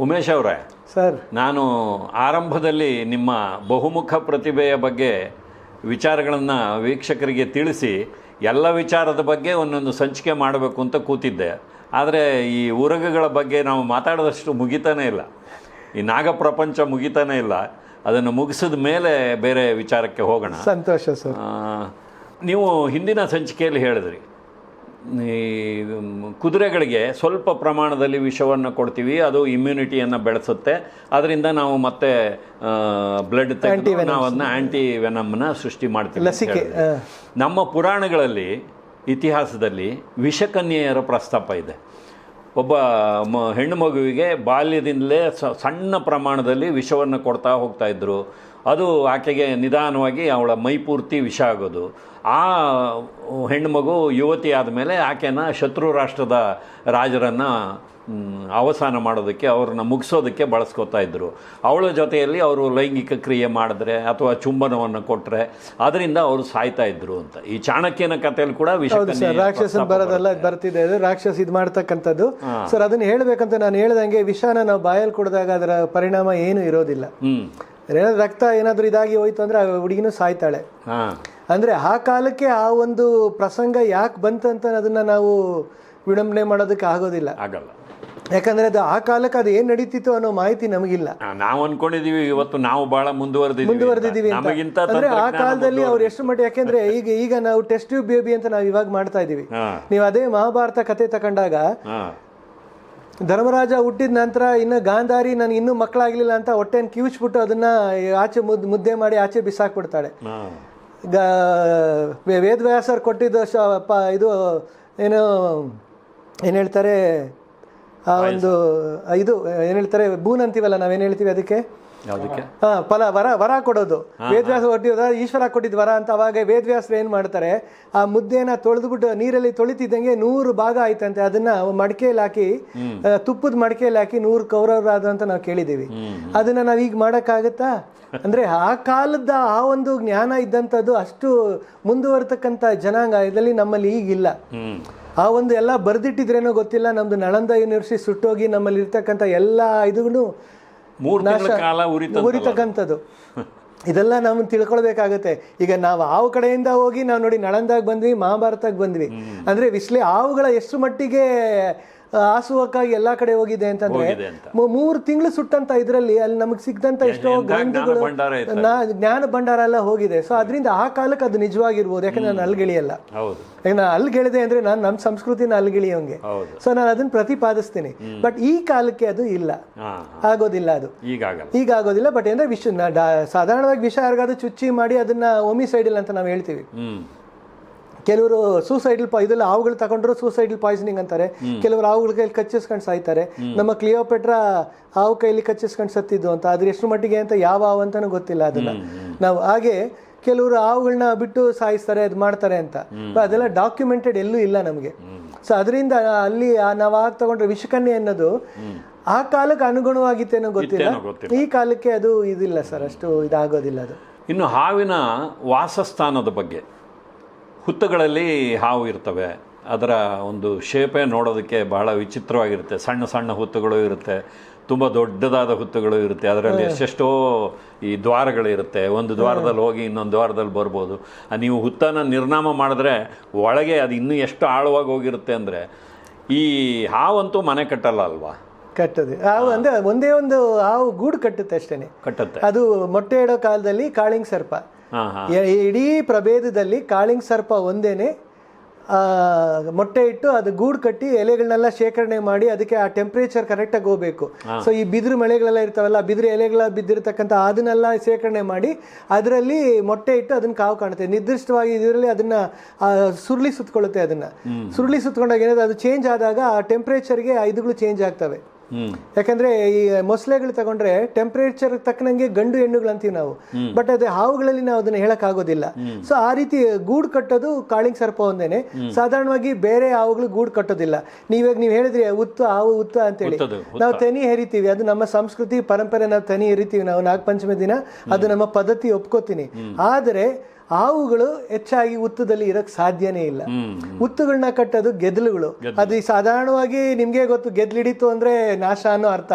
ಉಮೇಶ್ ಅವರೇ ಸರ್. ನಾನು ಆರಂಭದಲ್ಲಿ ನಿಮ್ಮ ಬಹುಮುಖ ಪ್ರತಿಭೆಯ ಬಗ್ಗೆ ವಿಚಾರಗಳನ್ನು ವೀಕ್ಷಕರಿಗೆ ತಿಳಿಸಿ ಎಲ್ಲ ವಿಚಾರದ ಬಗ್ಗೆ ಒಂದೊಂದು ಸಂಚಿಕೆ ಮಾಡಬೇಕು ಅಂತ ಕೂತಿದ್ದೆ. ಆದರೆ ಈ ಉರಗಗಳ ಬಗ್ಗೆ ನಾವು ಮಾತಾಡಿದಷ್ಟು ಮುಗಿತಾನೇ ಇಲ್ಲ. ಈ ನಾಗ ಪ್ರಪಂಚ ಮುಗಿತಾನೇ ಇಲ್ಲ. ಅದನ್ನು ಮುಗಿಸಿದ ಮೇಲೆ ಬೇರೆ ವಿಚಾರಕ್ಕೆ ಹೋಗೋಣ. ಸಂತೋಷ ಸರ್. ನೀವು ಹಿಂದಿನ ಸಂಚಿಕೆಯಲ್ಲಿ ಹೇಳಿದ್ರಿ ಈ ಕುದುರೆಗಳಿಗೆ ಸ್ವಲ್ಪ ಪ್ರಮಾಣದಲ್ಲಿ ವಿಷವನ್ನು ಕೊಡ್ತೀವಿ ಅದು ಇಮ್ಯುನಿಟಿಯನ್ನು ಬೆಳೆಸುತ್ತೆ. ಅದರಿಂದ ನಾವು ಮತ್ತೆ ಬ್ಲಡ್ ತೆಗೆದು ನಾವು ಅದನ್ನ ಆ್ಯಂಟಿ ವೆನಮ್ನ ಸೃಷ್ಟಿ ಮಾಡ್ತೀವಿ ಲಸಿಕೆ ನಮ್ಮ ಪುರಾಣಗಳಲ್ಲಿ ಇತಿಹಾಸದಲ್ಲಿ ವಿಷಕನ್ಯೆಯರ ಪ್ರಸ್ತಾಪ ಇದೆ. ಒಬ್ಬ ಮ, ಹೆಣ್ಣು ಮಗುವಿಗೆ ಬಾಲ್ಯದಿಂದಲೇ ಸಣ್ಣ ಪ್ರಮಾಣದಲ್ಲಿ ವಿಷವನ್ನು ಕೊಡ್ತಾ ಇದ್ದರು ಅದು ಆಕೆಗೆ ನಿಧಾನವಾಗಿ ಅವಳ ಮೈಪೂರ್ತಿ ವಿಷ ಆಗೋದು. ಆ, ಹೆಣ್ಣು ಮಗು ಯುವತಿ ಆದಮೇಲೆ ಆಕೆನ ಶತ್ರು ರಾಷ್ಟ್ರದ ರಾಜರನ್ನು ಅವಸಾನ ಮಾಡೋದಕ್ಕೆ ಅವ್ರನ್ನ ಮುಗಿಸೋದಕ್ಕೆ ಬಳಸ್ಕೊತಾ ಇದ್ದರು ಅವಳ ಜೊತೆಯಲ್ಲಿ ಅವರು ಲೈಂಗಿಕ ಕ್ರಿಯೆ ಮಾಡಿದ್ರೆ ಅಥವಾ ಚುಂಬನವನ್ನು ಕೊಟ್ಟರೆ ಅದರಿಂದ ಅವರು ಸಾಯ್ತಾ ಇದ್ರು ಅಂತ. ಈ ಚಾಣಕ್ಯನ ಕಥೆಯಲ್ಲಿ ಕೂಡ ರಾಕ್ಷಸ ಬರೋದೆಲ್ಲ. ಬರ್ತಿದೆ. ಅದು ರಾಕ್ಷಸ ಇದು ಮಾಡ್ತಕ್ಕಂಥದ್ದು. ಸರ್ ಅದನ್ನ ಹೇಳ್ಬೇಕಂತ ನಾನು ಹೇಳ್ದಂಗೆ ವಿಷಾನ ನಾವು ಬಾಯಲ್ಲಿ ಕುಡಿದಾಗ ಅದರ ಪರಿಣಾಮ ಏನು ಇರೋದಿಲ್ಲ. ರಕ್ತ ಏನಾದರೂ ಇದಾಗಿ ಹೋಯ್ತು ಅಂದ್ರೆ ಆ ಹುಡುಗಿನೂ ಸಾಯ್ತಾಳೆ. ಹಾ. ಅಂದ್ರೆ ಆ ಕಾಲಕ್ಕೆ ಆ ಒಂದು ಪ್ರಸಂಗ ಯಾಕೆ ಬಂತಂತ ಅದನ್ನ ನಾವು ವಿಡಂಬನೆ ಮಾಡೋದಕ್ಕೆ ಆಗೋದಿಲ್ಲ. ಆಗಲ್ಲ. ಯಾಕಂದ್ರೆ ಅದು ಆ ಕಾಲಕ್ಕೆ ಅದು ಏನ್ ನಡೀತಿತ್ತು ಅನ್ನೋ ಮಾಹಿತಿ ನಮಗಿಲ್ಲ. ನಾವು ಅನ್ಕೊಂಡಿದೀವಿ ಇವತ್ತು ನಾವು ಬಹಳ ಮುಂದುವರೆದಿದ್ದೀವಿ ಮುಂದುವರೆದಿದ್ದೀವಿ ಅಂತ. ಅಂದ್ರೆ ಆ ಕಾಲದಲ್ಲಿ ಅವ್ರು ಎಷ್ಟು ಮಟ್ಟ ಯಾಕೆಂದ್ರೆ ಈಗ ಈಗ ನಾವು ಟೆಸ್ಟ್ ಟ್ಯೂಬ್ ಬೇಬಿ ಅಂತ ನಾವು ಇವಾಗ ಮಾಡ್ತಾ ಇದೀವಿ ನೀವು ಅದೇ ಮಹಾಭಾರತ ಕತೆ ತಕೊಂಡಾಗ ಧರ್ಮರಾಜ ಹುಟ್ಟಿದ ನಂತರ ಇನ್ನು ಗಾಂಧಾರಿ ನನಗೆ ಇನ್ನೂ ಮಕ್ಕಳಾಗ್ಲಿಲ್ಲ ಅಂತ ಹೊಟ್ಟೆನ ಕಿವಿಚ್ಬಿಟ್ಟು ಅದನ್ನ ಆಚೆ ಮುದ್ ಮುದ್ದೆ ಮಾಡಿ ಆಚೆ ಬಿಸಾಕ್ಬಿಡ್ತಾಳೆ. ವೇದವ್ಯಾಸರು ಕೊಟ್ಟಿದ್ದು ಇದು ಏನು ಏನು ಹೇಳ್ತಾರೆ ಆ ಒಂದು ಇದು ಏನು ಹೇಳ್ತಾರೆ ಬೂನ್ ಅಂತೀವಲ್ಲ ನಾವೇನು ಹೇಳ್ತೀವಿ ಅದಕ್ಕೆ? ಹಾ ಫಲ ವರ ವರ ಕೊಡೋದು. ವೇದವ್ಯಾಸ ಒಡ್ಡಿಯೋದ ಈಶ್ವರ ಕೊಟ್ಟಿದ್ ವರ ಅಂತ ಅವಾಗ ವೇದವ್ಯಾಸರು ಏನು ಮಾಡ್ತಾರೆ ಆ ಮುದ್ದೆನ ತೊಳೆದ್ಬಿಟ್ಟು ನೀರಲ್ಲಿ ತೊಳಿತಿದ್ದಂಗೆ ನೂರು ಭಾಗ ಆಯ್ತಂತೆ. ಅದನ್ನ ಮಡಕೆಯಲ್ಲಿ ಹಾಕಿ ತುಪ್ಪದ ಮಡಕೆಯಲ್ಲಿ ಹಾಕಿ ನೂರು ಕೌರವರಾದ ಅಂತ ನಾವು ಕೇಳಿದ್ದೀವಿ ಅದನ್ನ ನಾವು ಈಗ ಮಾಡೋಕ್ಕಾಗತ್ತಾ? ಅಂದ್ರೆ ಆ ಕಾಲದ ಆ ಒಂದು ಜ್ಞಾನ ಇದ್ದಂಥದ್ದು ಅಷ್ಟು ಮುಂದುವರ್ತಕ್ಕಂಥ ಜನಾಂಗ ಇದರಲ್ಲಿ ನಮ್ಮಲ್ಲಿ ಈಗಿಲ್ಲ. ಆ ಒಂದು ಎಲ್ಲ ಬರೆದಿಟ್ಟಿದ್ರೇನೋ ಗೊತ್ತಿಲ್ಲ. ನಮ್ದು ನಳಂದ ಯೂನಿವರ್ಸಿಟಿ ಸುಟ್ಟೋಗಿ ನಮ್ಮಲ್ಲಿ ಇರ್ತಕ್ಕಂಥ ಎಲ್ಲ ಕಾಲ ಉರಿತ ಉರಿತಕ್ಕಂಥದ್ದು. ಇದೆಲ್ಲ ನಾವು ತಿಳ್ಕೊಳ್ಬೇಕಾಗತ್ತೆ. ಈಗ ನಾವು ಆವು ಕಡೆಯಿಂದ ಹೋಗಿ ನಾವು ನೋಡಿ ನಳಂದಾಗ ಬಂದ್ವಿ ಮಹಾಭಾರತಕ್ಕೆ ಬಂದ್ವಿ. ಅಂದ್ರೆ ವಿಶ್ಲೆ ಆವುಗಳ ಎಷ್ಟು ಮಟ್ಟಿಗೆ ಆಸುವಕ್ಕಾಗಿ ಎಲ್ಲಾ ಕಡೆ ಹೋಗಿದೆ ಅಂತಂದ್ರೆ ಮೂರು ತಿಂಗಳು ಸುಟ್ಟಂತ ಇದರಲ್ಲಿ ಅಲ್ಲಿ ನಮಗೆ ಸಿಕ್ಕಂತ ಎಷ್ಟೋ ಗ್ರಂಥಗಳು ಜ್ಞಾನ ಭಂಡಾರ ಎಲ್ಲ ಹೋಗಿದೆ. ಸೊ ಅದರಿಂದ ಆ ಕಾಲಕ್ಕೆ ಅದು ನಿಜವಾಗಿರ್ಬೋದು. ಯಾಕಂದ್ರೆ ನಾನು ಅಲ್ಗಿಳಿಯಲ್ಲ. ನಾನು ಅಲ್ಗೆಳಿದೆ ಅಂದ್ರೆ ನಾನು ನಮ್ಮ ಸಂಸ್ಕೃತಿನ ಅಲ್ಗೆಳಿಯೋಂಗೆ. ಸೊ ನಾನು ಅದನ್ನ ಪ್ರತಿಪಾದಿಸ್ತೀನಿ. ಬಟ್ ಈ ಕಾಲಕ್ಕೆ ಅದು ಇಲ್ಲ. ಆಗೋದಿಲ್ಲ ಅದು. ಈಗ ಆಗೋದಿಲ್ಲ. ಬಟ್ ಅಂದ್ರೆ ವಿಷ ಸಾಧಾರಣವಾಗಿ ವಿಷ ಯಾರಿಗಾದ್ರೂ ಚುಚ್ಚಿ ಮಾಡಿ ಅದನ್ನ ಒಮಿಸೈಡಲ್ ಅಂತ ನಾವು ಹೇಳ್ತೀವಿ. ಕೆಲವರು ಸೂಸೈಡಲ್ ಇದೆಲ್ಲ ಹಾವುಗಳು ತಗೊಂಡ್ರು ಸೂಸೈಡಲ್ ಪಾಯ್ಸನಿಂಗ್ ಅಂತಾರೆ. ಕೆಲವರು ಹಾವುಗಳ ಕೈಲಿ ಕಚ್ಚಿಸ್ಕೊಂಡು ಸಾಯ್ತಾರೆ. ನಮ್ಮ ಕ್ಲಿಯೋಪೆಟ್ರಾ ಹಾವು ಕೈಲಿ ಕಚ್ಚಿಸ್ಕೊಂಡು ಸತ್ತಿದ್ದು ಅಂತ. ಆದ್ರೆ ಎಷ್ಟು ಮಟ್ಟಿಗೆ ಅಂತ ಯಾವ ಹಾವು ಅಂತಾನು ಗೊತ್ತಿಲ್ಲ ಅದನ್ನ. ನಾವು ಹಾಗೆ ಕೆಲವರು ಹಾವುಗಳನ್ನ ಬಿಟ್ಟು ಸಾಯಿಸ್ತಾರೆ ಅದು ಮಾಡ್ತಾರೆ ಅಂತ. ಅದೆಲ್ಲ ಡಾಕ್ಯುಮೆಂಟೆಡ್ ಎಲ್ಲೂ ಇಲ್ಲ ನಮಗೆ. ಸೊ ಅದರಿಂದ ಅಲ್ಲಿ ಆ ನಾವು ಆಗ ತಗೊಂಡ್ರೆ ವಿಷಕನ್ಯೆ ಅನ್ನೋದು ಆ ಕಾಲಕ್ಕೆ ಅನುಗುಣವಾಗಿತ್ತೇನೋ ಗೊತ್ತಿಲ್ಲ. ಈ ಕಾಲಕ್ಕೆ ಅದು ಇದಿಲ್ಲ ಸರ್. ಅಷ್ಟು ಇದಾಗೋದಿಲ್ಲ ಅದು. ಇನ್ನು ಹಾವಿನ ವಾಸಸ್ಥಾನದ ಬಗ್ಗೆ. ಹುತ್ತಗಳಲ್ಲಿ ಹಾವು ಇರ್ತವೆ. ಅದರ ಒಂದು ಶೇಪೇ ನೋಡೋದಕ್ಕೆ ಬಹಳ ವಿಚಿತ್ರವಾಗಿರುತ್ತೆ. ಸಣ್ಣ ಸಣ್ಣ ಹುತ್ತುಗಳು ಇರುತ್ತೆ. ತುಂಬ ದೊಡ್ಡದಾದ ಹುತ್ತುಗಳು ಇರುತ್ತೆ. ಅದರಲ್ಲಿ ಎಷ್ಟೆಷ್ಟೋ ಈ ದ್ವಾರಗಳಿರುತ್ತೆ ಒಂದು ದ್ವಾರದಲ್ಲಿ ಹೋಗಿ ಇನ್ನೊಂದು ದ್ವಾರದಲ್ಲಿ ಬರ್ಬೋದು. ನೀವು ಹುತ್ತನ ನಿರ್ನಾಮ ಮಾಡಿದ್ರೆ ಒಳಗೆ ಅದು ಇನ್ನೂ ಎಷ್ಟು ಆಳವಾಗಿ ಹೋಗಿರುತ್ತೆ ಅಂದರೆ ಈ ಹಾವಂತೂ ಮನೆ ಕಟ್ಟಲ್ಲ ಅಲ್ವಾ? ಕಟ್ಟದೆ. ಹಾವು ಅಂದರೆ ಒಂದೇ ಒಂದು ಹಾವು ಗೂಡು ಕಟ್ಟುತ್ತೆ ಅಷ್ಟೇನೆ. ಕಟ್ಟುತ್ತೆ. ಅದು ಮೊಟ್ಟೆ ಇಡೋ ಕಾಲದಲ್ಲಿ ಕಾಳಿಂಗ್ ಸರ್ಪ. ಇಡೀ ಪ್ರಭೇದದಲ್ಲಿ ಕಾಳಿಂಗ್ ಸರ್ಪ ಒಂದೇನೆ ಆ, ಮೊಟ್ಟೆ ಇಟ್ಟು ಅದು ಗೂಡು ಕಟ್ಟಿ ಎಲೆಗಳನ್ನೆಲ್ಲ ಶೇಖರಣೆ ಮಾಡಿ ಅದಕ್ಕೆ ಆ ಟೆಂಪ್ರೇಚರ್ ಕರೆಕ್ಟಾಗಿ ಹೋಗ್ಬೇಕು. ಸೊ ಈ ಬಿದಿರು ಮಳೆಗಳೆಲ್ಲ ಇರ್ತಾವಲ್ಲ ಬಿದಿರು ಎಲೆಗಳ ಬಿದ್ದಿರತಕ್ಕಂಥ ಅದನ್ನೆಲ್ಲ ಶೇಖರಣೆ ಮಾಡಿ ಅದರಲ್ಲಿ ಮೊಟ್ಟೆ ಇಟ್ಟು ಅದನ್ನ ಕಾವು ಕಾಣುತ್ತೆ. ನಿರ್ದಿಷ್ಟವಾಗಿ ಇದರಲ್ಲಿ ಅದನ್ನ ಸುರುಳಿ ಸುತ್ತಕೊಳ್ಳುತ್ತೆ ಅದನ್ನ. ಸುರುಳಿ ಸುತ್ತಕೊಂಡಾಗ ಏನಾದ್ರು ಅದು ಚೇಂಜ್ ಆದಾಗ ಆ ಟೆಂಪ್ರೇಚರ್ಗೆ ಆ ಇದುಗಳು ಚೇಂಜ್ ಆಗ್ತವೆ. ಯಾಕಂದ್ರೆ ಈ ಮೊಸಳೆಗಳು ತಗೊಂಡ್ರೆ ಟೆಂಪರೇಚರ್ ತಕ್ಕನಂಗೆ ಗಂಡು ಹೆಣ್ಣುಗಳು ಅಂತೀವಿ ನಾವು. ಬಟ್ ಅದೇ ಹಾವುಗಳಲ್ಲಿ ನಾವು ಅದನ್ನ ಹೇಳಕ್ ಆಗೋದಿಲ್ಲ ಸೊ ಆ ರೀತಿ ಗೂಡ್ ಕಟ್ಟೋದು ಕಾಳಿಂಗ್ ಸರ್ಪ ಒಂದೇನೆ. ಸಾಧಾರಣವಾಗಿ ಬೇರೆ ಹಾವುಗಳು ಗೂಡ್ ಕಟ್ಟೋದಿಲ್ಲ. ನೀವಾಗ ನೀವು ಹೇಳಿದ್ರಿ ಉತ್ತ ಹಾವು ಉತ್ತ ಅಂತೇಳಿ. ಹೇಳಿ ನಾವು ತನಿ ಹೆರಿತೀವಿ. ಅದು ನಮ್ಮ ಸಂಸ್ಕೃತಿ ಪರಂಪರೆ ನಾವು ತನಿ ಹೆರಿತೀವಿ ನಾವು ನಾಗಪಂಚಮಿ ದಿನ. ಅದು ನಮ್ಮ ಪದ್ಧತಿ ಒಪ್ಕೋತೀನಿ. ಆದರೆ ಹಾವುಗಳು ಹೆಚ್ಚಾಗಿ ಉತ್ತದಲ್ಲಿ ಇರಕ್ ಸಾಧ್ಯನೇ ಇಲ್ಲ. ಉತ್ತುಗಳನ್ನ ಕಟ್ಟೋದು ಗೆದ್ಲುಗಳು. ಅದು ಸಾಧಾರಣವಾಗಿ ನಿಮ್ಗೆ ಗೊತ್ತು ಗೆದ್ಲಿಡಿತು ಅಂದ್ರೆ ನಾಶ ಅನ್ನೋ ಅರ್ಥ.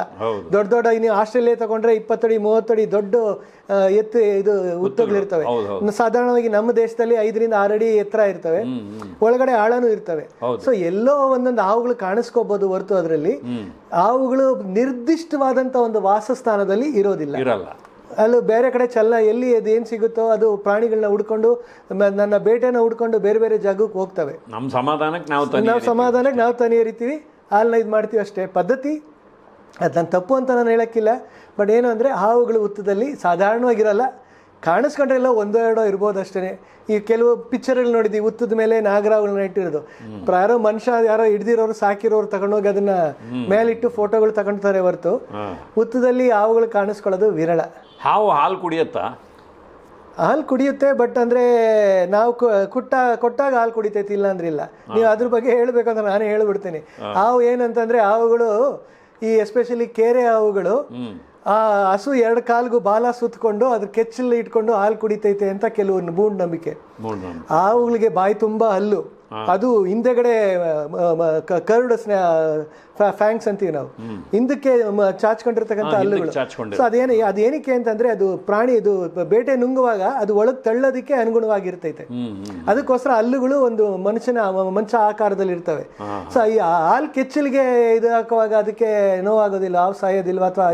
ದೊಡ್ಡ ದೊಡ್ಡ ನೀವು ಆಸ್ಟ್ರೇಲಿಯಾ ತಗೊಂಡ್ರೆ ಇಪ್ಪತ್ತಡಿ ಮೂವತ್ತಡಿ ದೊಡ್ಡ ಎತ್ತು ಇದು ಉತ್ತುಗಳಿರ್ತವೆ ಸಾಧಾರಣವಾಗಿ ನಮ್ಮ ದೇಶದಲ್ಲಿ ಐದರಿಂದ ಆರು ಅಡಿ ಎತ್ತರ ಇರ್ತವೆ. ಒಳಗಡೆ ಆಳನೂ ಇರ್ತವೆ. ಸೊ ಎಲ್ಲೋ ಒಂದೊಂದು ಹಾವುಗಳು ಕಾಣಿಸ್ಕೋಬಹುದು ಹೊರತು ಅದರಲ್ಲಿ. ಹಾವುಗಳು ನಿರ್ದಿಷ್ಟವಾದಂತ ಒಂದು ವಾಸಸ್ಥಾನದಲ್ಲಿ ಇರೋದಿಲ್ಲ. ಇರಲ್ಲ. ಅಲ್ಲೂ ಬೇರೆ ಕಡೆ ಚಲ್ಲ ಎಲ್ಲಿ ಅದು ಏನು ಸಿಗುತ್ತೋ ಅದು ಪ್ರಾಣಿಗಳನ್ನ ಹುಡ್ಕೊಂಡು ನನ್ನ ಬೇಟೆನ ಹುಡ್ಕೊಂಡು ಬೇರೆ ಬೇರೆ ಜಾಗಕ್ಕೆ ಹೋಗ್ತವೆ. ನಮ್ಮ ಸಮಾಧಾನಕ್ಕೆ ನಾವು ನಾವು ಸಮಾಧಾನಕ್ಕೆ ನಾವು ತನಿ ಹರಿತೀವಿ ಹಾಲನ್ನ ಇದು ಮಾಡ್ತೀವಿ ಅಷ್ಟೇ. ಪದ್ಧತಿ ಅದು ನಾನು ತಪ್ಪು ಅಂತ ನಾನು ಹೇಳೋಕ್ಕಿಲ್ಲ. ಬಟ್ ಏನು ಅಂದರೆ ಹಾವುಗಳು ಉತ್ತದಲ್ಲಿ ಸಾಧಾರಣವಾಗಿರಲ್ಲ. ಕಾಣಿಸ್ಕೊಂಡ್ರೆ ಎಲ್ಲ ಒಂದೋ ಎರಡೋ ಇರ್ಬೋದು ಅಷ್ಟೇ ಈ ಕೆಲವು ಪಿಕ್ಚರ್ಗಳು ನೋಡಿದ್ವಿ ಉತ್ತದ ಮೇಲೆ ನಾಗರಾವುಗಳನ್ನ ಇಟ್ಟಿರೋದು ಯಾರೋ ಮನುಷ್ಯ ಯಾರೋ ಹಿಡ್ದಿರೋರು ಸಾಕಿರೋರು ತಗೊಂಡೋಗಿ ಅದನ್ನ ಮೇಲಿಟ್ಟು ಫೋಟೋಗಳು ತಗೊಳ್ತಾರೆ ಹೊರತು. ಉತ್ತದಲ್ಲಿ ಹಾವುಗಳು ಕಾಣಿಸ್ಕೊಳ್ಳೋದು ವಿರಳ. ಹಾವು ಹಾಲು ಕುಡಿಯುತ್ತಾ? ಹಾಲು ಕುಡಿಯುತ್ತೆ ಬಟ್ ಅಂದ್ರೆ ನಾವು ಕುಟ್ಟ ಕೊಟ್ಟಾಗ ಹಾಲು ಕುಡಿತೈತಿ ಇಲ್ಲ ಅಂದ್ರೆ ಇಲ್ಲ ನೀವು ಅದ್ರ ಬಗ್ಗೆ ಹೇಳ್ಬೇಕಂದ್ರೆ ನಾನೇ ಹೇಳ್ಬಿಡ್ತೀನಿ. ಹಾವು ಏನಂತಂದ್ರೆ ಹಾವುಗಳು ಈ ಎಸ್ಪೆಷಲಿ ಕೆರೆ ಹಾವುಗಳು ಆ ಹಸು ಎರಡು ಕಾಲ್ಗೂ ಬಾಲ ಸುತ್ತಕೊಂಡು ಅದ್ರ ಕೆಚ್ಚಲ್ಲಿ ಇಟ್ಕೊಂಡು ಹಾಲು ಕುಡಿತೈತೆ ಅಂತ ಕೆಲವೊಂದು ಮೂಢನಂಬಿಕೆ. ಆ ಬಾಯಿ ತುಂಬಾ ಹಲ್ಲು. ಅದು ಹಿಂದೆಗಡೆ ಕರ್ಡ್ ಫ್ಯಾಂಕ್ಸ್ ಅಂತೀವಿ ನಾವು. ಹಿಂದಕ್ಕೆ ಚಾಚ್ಕೊಂಡಿರ್ತಕ್ಕಂಥ ಹಲ್ಲುಗಳು. ಸೊ ಅದೇನು ಅದೇನಕ್ಕೆ ಅಂತಂದ್ರೆ ಅದು ಪ್ರಾಣಿ ಇದು ಬೇಟೆ ನುಂಗುವಾಗ ಅದು ಒಳಗೆ ತಳ್ಳೋದಕ್ಕೆ ಅನುಗುಣವಾಗಿರ್ತೈತೆ. ಅದಕ್ಕೋಸ್ಕರ ಹಲ್ಲುಗಳು ಒಂದು ಮನುಷ್ಯನ ಮಂಚ ಆಕಾರದಲ್ಲಿ ಇರ್ತವೆ. ಸೊ ಈ ಹಾಲ್ ಕೆಚ್ಚಲಿಗೆ ಇದು ಹಾಕುವಾಗ ಅದಕ್ಕೆ ನೋವಾಗೋದಿಲ್ಲ ಹಾವು ಸಾಯೋದಿಲ್ವಾ ಅಥವಾ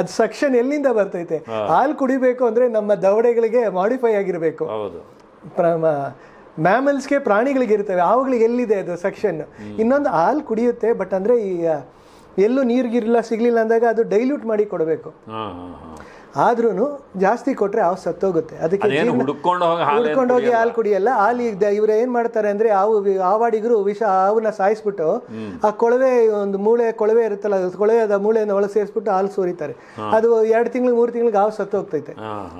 ಅದು ಸಕ್ಷನ್ ಎಲ್ಲಿಂದ ಬರ್ತೈತೆ? ಹಾಲು ಕುಡಿಬೇಕು ಅಂದ್ರೆ ನಮ್ಮ ದವಡೆಗಳಿಗೆ ಮಾಡಿಫೈ ಆಗಿರಬೇಕು. ಮ್ಯಾಮಲ್ಸ್ಗೆ ಪ್ರಾಣಿಗಳಿಗೆ ಇರ್ತವೆ ಅವುಗಳಿಗೆ ಎಲ್ಲಿದೆ ಅದು ಸೆಕ್ಷನ್ ಇನ್ನೊಂದು ಹಾಲು ಕುಡಿಯುತ್ತೆ ಬಟ್ ಅಂದರೆ ಈ ಎಲ್ಲೂ ನೀರಿಗಿರಲ್ಲ ಸಿಗಲಿಲ್ಲ ಅಂದಾಗ ಅದು ಡೈಲ್ಯೂಟ್ ಮಾಡಿ ಕೊಡಬೇಕು. ಆದ್ರೂ ಜಾಸ್ತಿ ಕೊಟ್ರೆ ಹಾವು ಸತ್ತೋಗುತ್ತೆ. ಅದಕ್ಕೆ ಹುಡುಕೊಂಡು ಹೋಗಿ ಹಾಲು ಕುಡಿಯಲ್ಲ? ಹಾಲು ಈಗ ಇವ್ರು ಏನ್ ಮಾಡ್ತಾರೆ ಅಂದ್ರೆ ಹಾವು ಆವಾಡಿಗರು ವಿಷ ಹಾವನ್ನ ಸಾಯಿಸ್ಬಿಟ್ಟು ಆ ಕೊಳವೆ ಒಂದು ಮೂಳೆ ಕೊಳವೆ ಇರುತ್ತಲ್ಲ ಕೊಳವೆ ಕೊಳವೆದ ಮೂಳೆಯನ್ನು ಒಳಗೆ ಸೇರಿಸ್ಬಿಟ್ಟು ಹಾಲು ಸುರಿತಾರೆ. ಅದು ಎರಡು ತಿಂಗಳು ಮೂರು ತಿಂಗಳಿಗೆ ಹಾವು ಸತ್ತೋಗ್ತೈತೆ.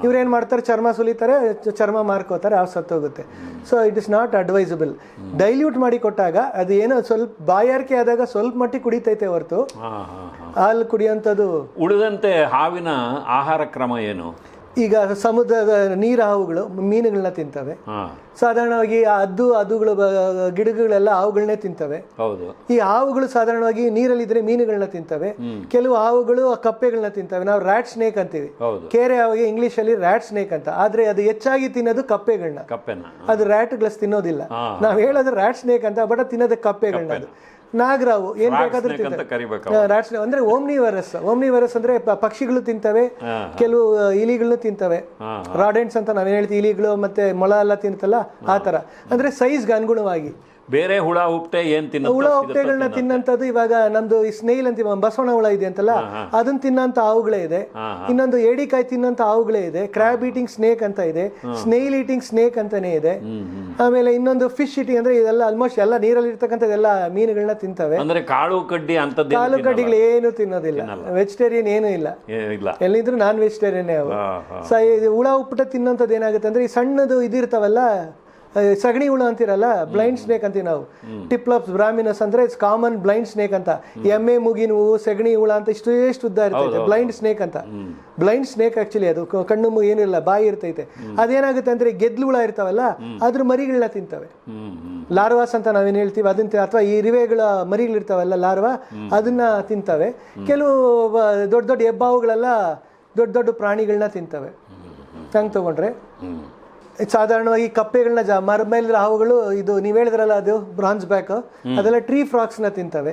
ಇವ್ರೇನ್ ಮಾಡ್ತಾರೆ? ಚರ್ಮ ಸುಲಿತಾರೆ ಚರ್ಮ ಮಾರ್ಕೋತಾರೆ ಹಾವು ಸತ್ತೋಗುತ್ತೆ. So it is not advisable dilute ಮಾಡಿ ಕೊಟ್ಟಾಗ ಅದು ಏನೋ ಸ್ವಲ್ಪ ಬಾಯಾರಿಕೆ ಆದಾಗ ಸ್ವಲ್ಪ ಮಟ್ಟಿಗೆ ಕುಡಿತೈತೆ ಹೊರತು. ಹಾಲು ಕುಡಿಯುವಂಥದ್ದು. ಉಳಿದಂತೆ ಹಾವಿನ ಆಹಾರ ಕ್ರಮ ಏನು? ಈಗ ಸಮುದ್ರದ ನೀರು ಹಾವುಗಳು ಮೀನುಗಳನ್ನ ತಿಂತವೆ. ಸಾಧಾರಣವಾಗಿ ಅದು ಅದುಗಳು ಗಿಡಗಳೆಲ್ಲ ಹಾವುಗಳನ್ನೇ ತಿಂತವೆ. ಹೌದು. ಈ ಹಾವುಗಳು ಸಾಧಾರಣವಾಗಿ ನೀರಲ್ಲಿದ್ರೆ ಮೀನುಗಳನ್ನ ತಿಂತವೆ. ಕೆಲವು ಹಾವುಗಳು ಆ ಕಪ್ಪೆಗಳನ್ನ ತಿಂತವೆ. ನಾವು ರ್ಯಾಟ್ ಸ್ನೇಕ್ ಅಂತೀವಿ. ಕೆರೆ ಹಾವಿಗೆ ಇಂಗ್ಲಿಷ್ ಅಲ್ಲಿ ರ್ಯಾಟ್ ಸ್ನೇಕ್ ಅಂತ. ಆದ್ರೆ ಅದು ಹೆಚ್ಚಾಗಿ ತಿನ್ನೋದು ಕಪ್ಪೆಗಳನ್ನ. ಕಪ್ಪೆನ? ಅದು ರಾಟ್ ಗ್ಲಸ್ ತಿನ್ನೋದಿಲ್ಲ. ನಾವು ಹೇಳೋದು ರ್ಯಾಟ್ ಸ್ನೇಕ್ ಅಂತ ಬಟ್ ತಿನ್ನೋದು ಕಪ್ಪೆಗಳನ್ನ. ಅದು ನಾಗರಾವು ಏನ್ ಬೇಕಾದ್ರೂ ತಿಂತವೆ ಅಂದ್ರೆ ಓಮ್ನಿ ವೈರಸ್ ಓಮ್ನಿ ವೈರಸ್ ಅಂದ್ರೆ ಪಕ್ಷಿಗಳು ತಿಂತವೆ ಕೆಲವು ಇಲಿಗಳನ್ನು ತಿಂತವೆ. ರಾಡೆಂಟ್ಸ್ ಅಂತ ನಾನು ಹೇಳ್ತೀವಿ ಇಲಿಗಳು ಮತ್ತೆ ಮೊಳ ಎಲ್ಲ ತಿಂತಲ್ಲ ಆ ತರ. ಅಂದ್ರೆ ಸೈಜ್ಗೆ ಅನುಗುಣವಾಗಿ. ಬೇರೆ ಹುಳ ಹುಪ್ಟೆ ಏನ್ ತಿನ್ನ ಹುಳ ಹೊಟ್ಟೆಗಳನ್ನ ತಿನ್ನಂತದ್ದು ಇವಾಗ ನಮ್ದು ಈ ಸ್ನೇಹಿಲ್ ಅಂತ ಬಸವಣ ಹುಳ ಇದೆ ಅಂತಲ್ಲ ಅದನ್ನ ತಿನ್ನಂತ ಹಾವುಗಳೇ ಇದೆ. ಇನ್ನೊಂದು ಏಡಿಕಾಯಿ ತಿನ್ನಂತ ಹಾವುಗಳೇ ಇದೆ. ಕ್ರಾಬ್ ಈಟಿಂಗ್ ಸ್ನೇಕ್ ಅಂತ ಇದೆ. ಸ್ನೇಹಿಲ್ ಈಟಿಂಗ್ ಸ್ನೇಕ್ ಅಂತಾನೆ ಇದೆ. ಆಮೇಲೆ ಇನ್ನೊಂದು ಫಿಶ್ ಈಟಿಂಗ್ ಅಂದ್ರೆ ಇದೆಲ್ಲ ಆಲ್ಮೋಸ್ಟ್ ಎಲ್ಲ ನೀರಲ್ಲಿ ಇರ್ತಕ್ಕಂಥ ಎಲ್ಲ ಮೀನುಗಳನ್ನ ತಿಂತವೆ. ಅಂದ್ರೆ ಕಾಳು ಕಡ್ಡಿ ಅಂತ ಕಾಳು ಕಡ್ಡಿಗಳು ಏನು ತಿನ್ನೋದಿಲ್ಲ. ವೆಜಿಟೇರಿಯನ್ ಏನೂ ಇಲ್ಲ. ಎಲ್ಲಿದ್ರು ನಾನ್ ವೆಜಿಟೇರಿಯನ್ ಹುಳ ಉಪ್ಪಟ ತಿನ್ನೋಂಥದ್ದು ಏನಾಗುತ್ತೆ ಅಂದ್ರೆ ಈ ಸಣ್ಣದು ಇದಿರ್ತಾವಲ್ಲ ಸಗಣಿ ಹುಳ ಅಂತೀರಲ್ಲ ಬ್ಲೈಂಡ್ ಸ್ನೇಕ್ ಅಂತೀವಿ ನಾವು. ಟಿಪ್ಲಪ್ಸ್ ಬ್ರಾಮಿನಸ್ ಅಂದ್ರೆ ಇಟ್ಸ್ ಕಾಮನ್ ಬ್ಲೈಂಡ್ ಸ್ನೇಕ್ ಅಂತ. ಎಮ್ಮೆ ಮುಗಿನ ಹೂವು ಸಗಣಿ ಹುಳ ಅಂತ ಇಷ್ಟು ಎಷ್ಟು ಉದ್ದ ಇರ್ತೈತೆ. ಬ್ಲೈಂಡ್ ಸ್ನೇಕ್ ಅಂತ. ಬ್ಲೈಂಡ್ ಸ್ನೇಕ್ ಆಕ್ಚುಲಿ ಅದು ಕಣ್ಣು ಏನಿಲ್ಲ ಬಾಯಿ ಇರ್ತೈತೆ. ಅದೇನಾಗುತ್ತೆ ಅಂದ್ರೆ ಗೆದ್ಲು ಹುಳ ಇರ್ತಾವಲ್ಲ ಅದ್ರ ಮರಿಗಳನ್ನ ತಿಂತವೆ. ಲಾರ್ವಾಸ್ ಅಂತ ನಾವೇನ್ ಹೇಳ್ತೀವಿ ಅದನ್ನ ಅಥವಾ ಈ ಇರುವೆಗಳ ಮರಿಗಳಿರ್ತಾವಲ್ಲ ಲಾರ್ವಾ ಅದನ್ನ ತಿಂತವೆ. ಕೆಲವು ದೊಡ್ಡ ದೊಡ್ಡ ಹೆಬ್ಬಾವುಗಳೆಲ್ಲ ದೊಡ್ಡ ದೊಡ್ಡ ಪ್ರಾಣಿಗಳನ್ನ ತಿಂತವೆ. ಹಂಗೆ ತಗೊಂಡ್ರೆ. ಸಾಧಾರಣವಾಗಿ ಕಪ್ಪೆಗಳನ್ನ ಮರ ಮೇಲಿರೋ ಹಾವುಗಳು ಇದು ನೀವ್ ಹೇಳಿದ್ರಲ್ಲ ಅದು ಬ್ರಾನ್ಸ್ ಬ್ಯಾಕ್ ಅದೆಲ್ಲ ಟ್ರೀ ಫ್ರಾಕ್ಸ್ನ ತಿಂತವೆ.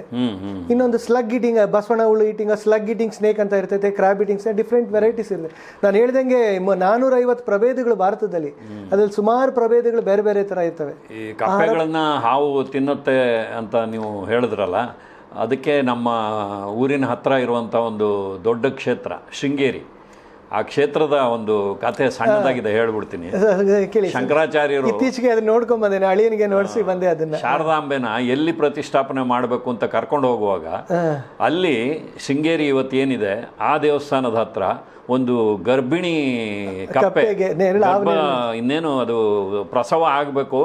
ಇನ್ನೊಂದು ಸ್ಲಗ್ ಈಟಿಂಗ್ ಬಸವಣ ಹುಳು ಈಟಿಂಗ್ ಸ್ಲಗ್ ಈಟಿಂಗ್ ಸ್ನೇಕ್ ಅಂತ ಇರ್ತೈತೆ ಕ್ರಾಬ್ ಈಟಿಂಗ್ ಡಿಫ್ರೆಂಟ್ ವೆರೈಟೀಸ್ ಇರುತ್ತೆ ನಾನು ಹೇಳ್ದಂಗೆ ನಾನೂರ ಐವತ್ತು ಪ್ರಭೇದಗಳು ಭಾರತದಲ್ಲಿ. ಅದ್ರಲ್ಲಿ ಸುಮಾರು ಪ್ರಭೇದಗಳು ಬೇರೆ ಬೇರೆ ತರ ಇರ್ತವೆ. ಈ ಕಪ್ಪೆಗಳನ್ನ ಹಾವು ತಿನ್ನುತ್ತೆ ಅಂತ ನೀವು ಹೇಳಿದ್ರಲ್ಲ ಅದಕ್ಕೆ ನಮ್ಮ ಊರಿನ ಹತ್ರ ಇರುವಂಥ ಒಂದು ದೊಡ್ಡ ಕ್ಷೇತ್ರ ಶೃಂಗೇರಿ. ಆ ಕ್ಷೇತ್ರದ ಒಂದು ಕಥೆ ಸಣ್ಣದಾಗಿದೆ ಹೇಳ್ಬಿಡ್ತೀನಿ. ಕೇಳಿ ಶಂಕರಾಚಾರ್ಯರು ಇತ್ತೀಚೆಗೆ ಅದನ್ನ ನೋಡ್ಕೊಂಡ್ ಬಂದೇನೆ ಅಳಿಯನಿಗೆ ನೋಡಿಸಿ ಬಂದೆ ಅದನ್ನ. ಶಾರದಾಂಬೆನ ಎಲ್ಲಿ ಪ್ರತಿಷ್ಠಾಪನೆ ಮಾಡಬೇಕು ಅಂತ ಕರ್ಕೊಂಡು ಹೋಗುವಾಗ ಅಲ್ಲಿ ಶೃಂಗೇರಿ ಇವತ್ತು ಏನಿದೆ ಆ ದೇವಸ್ಥಾನದ ಹತ್ರ ಒಂದು ಗರ್ಭಿಣಿ ಕಪ್ಪೆ ಇನ್ನೇನು ಅದು ಪ್ರಸವ ಆಗಬೇಕು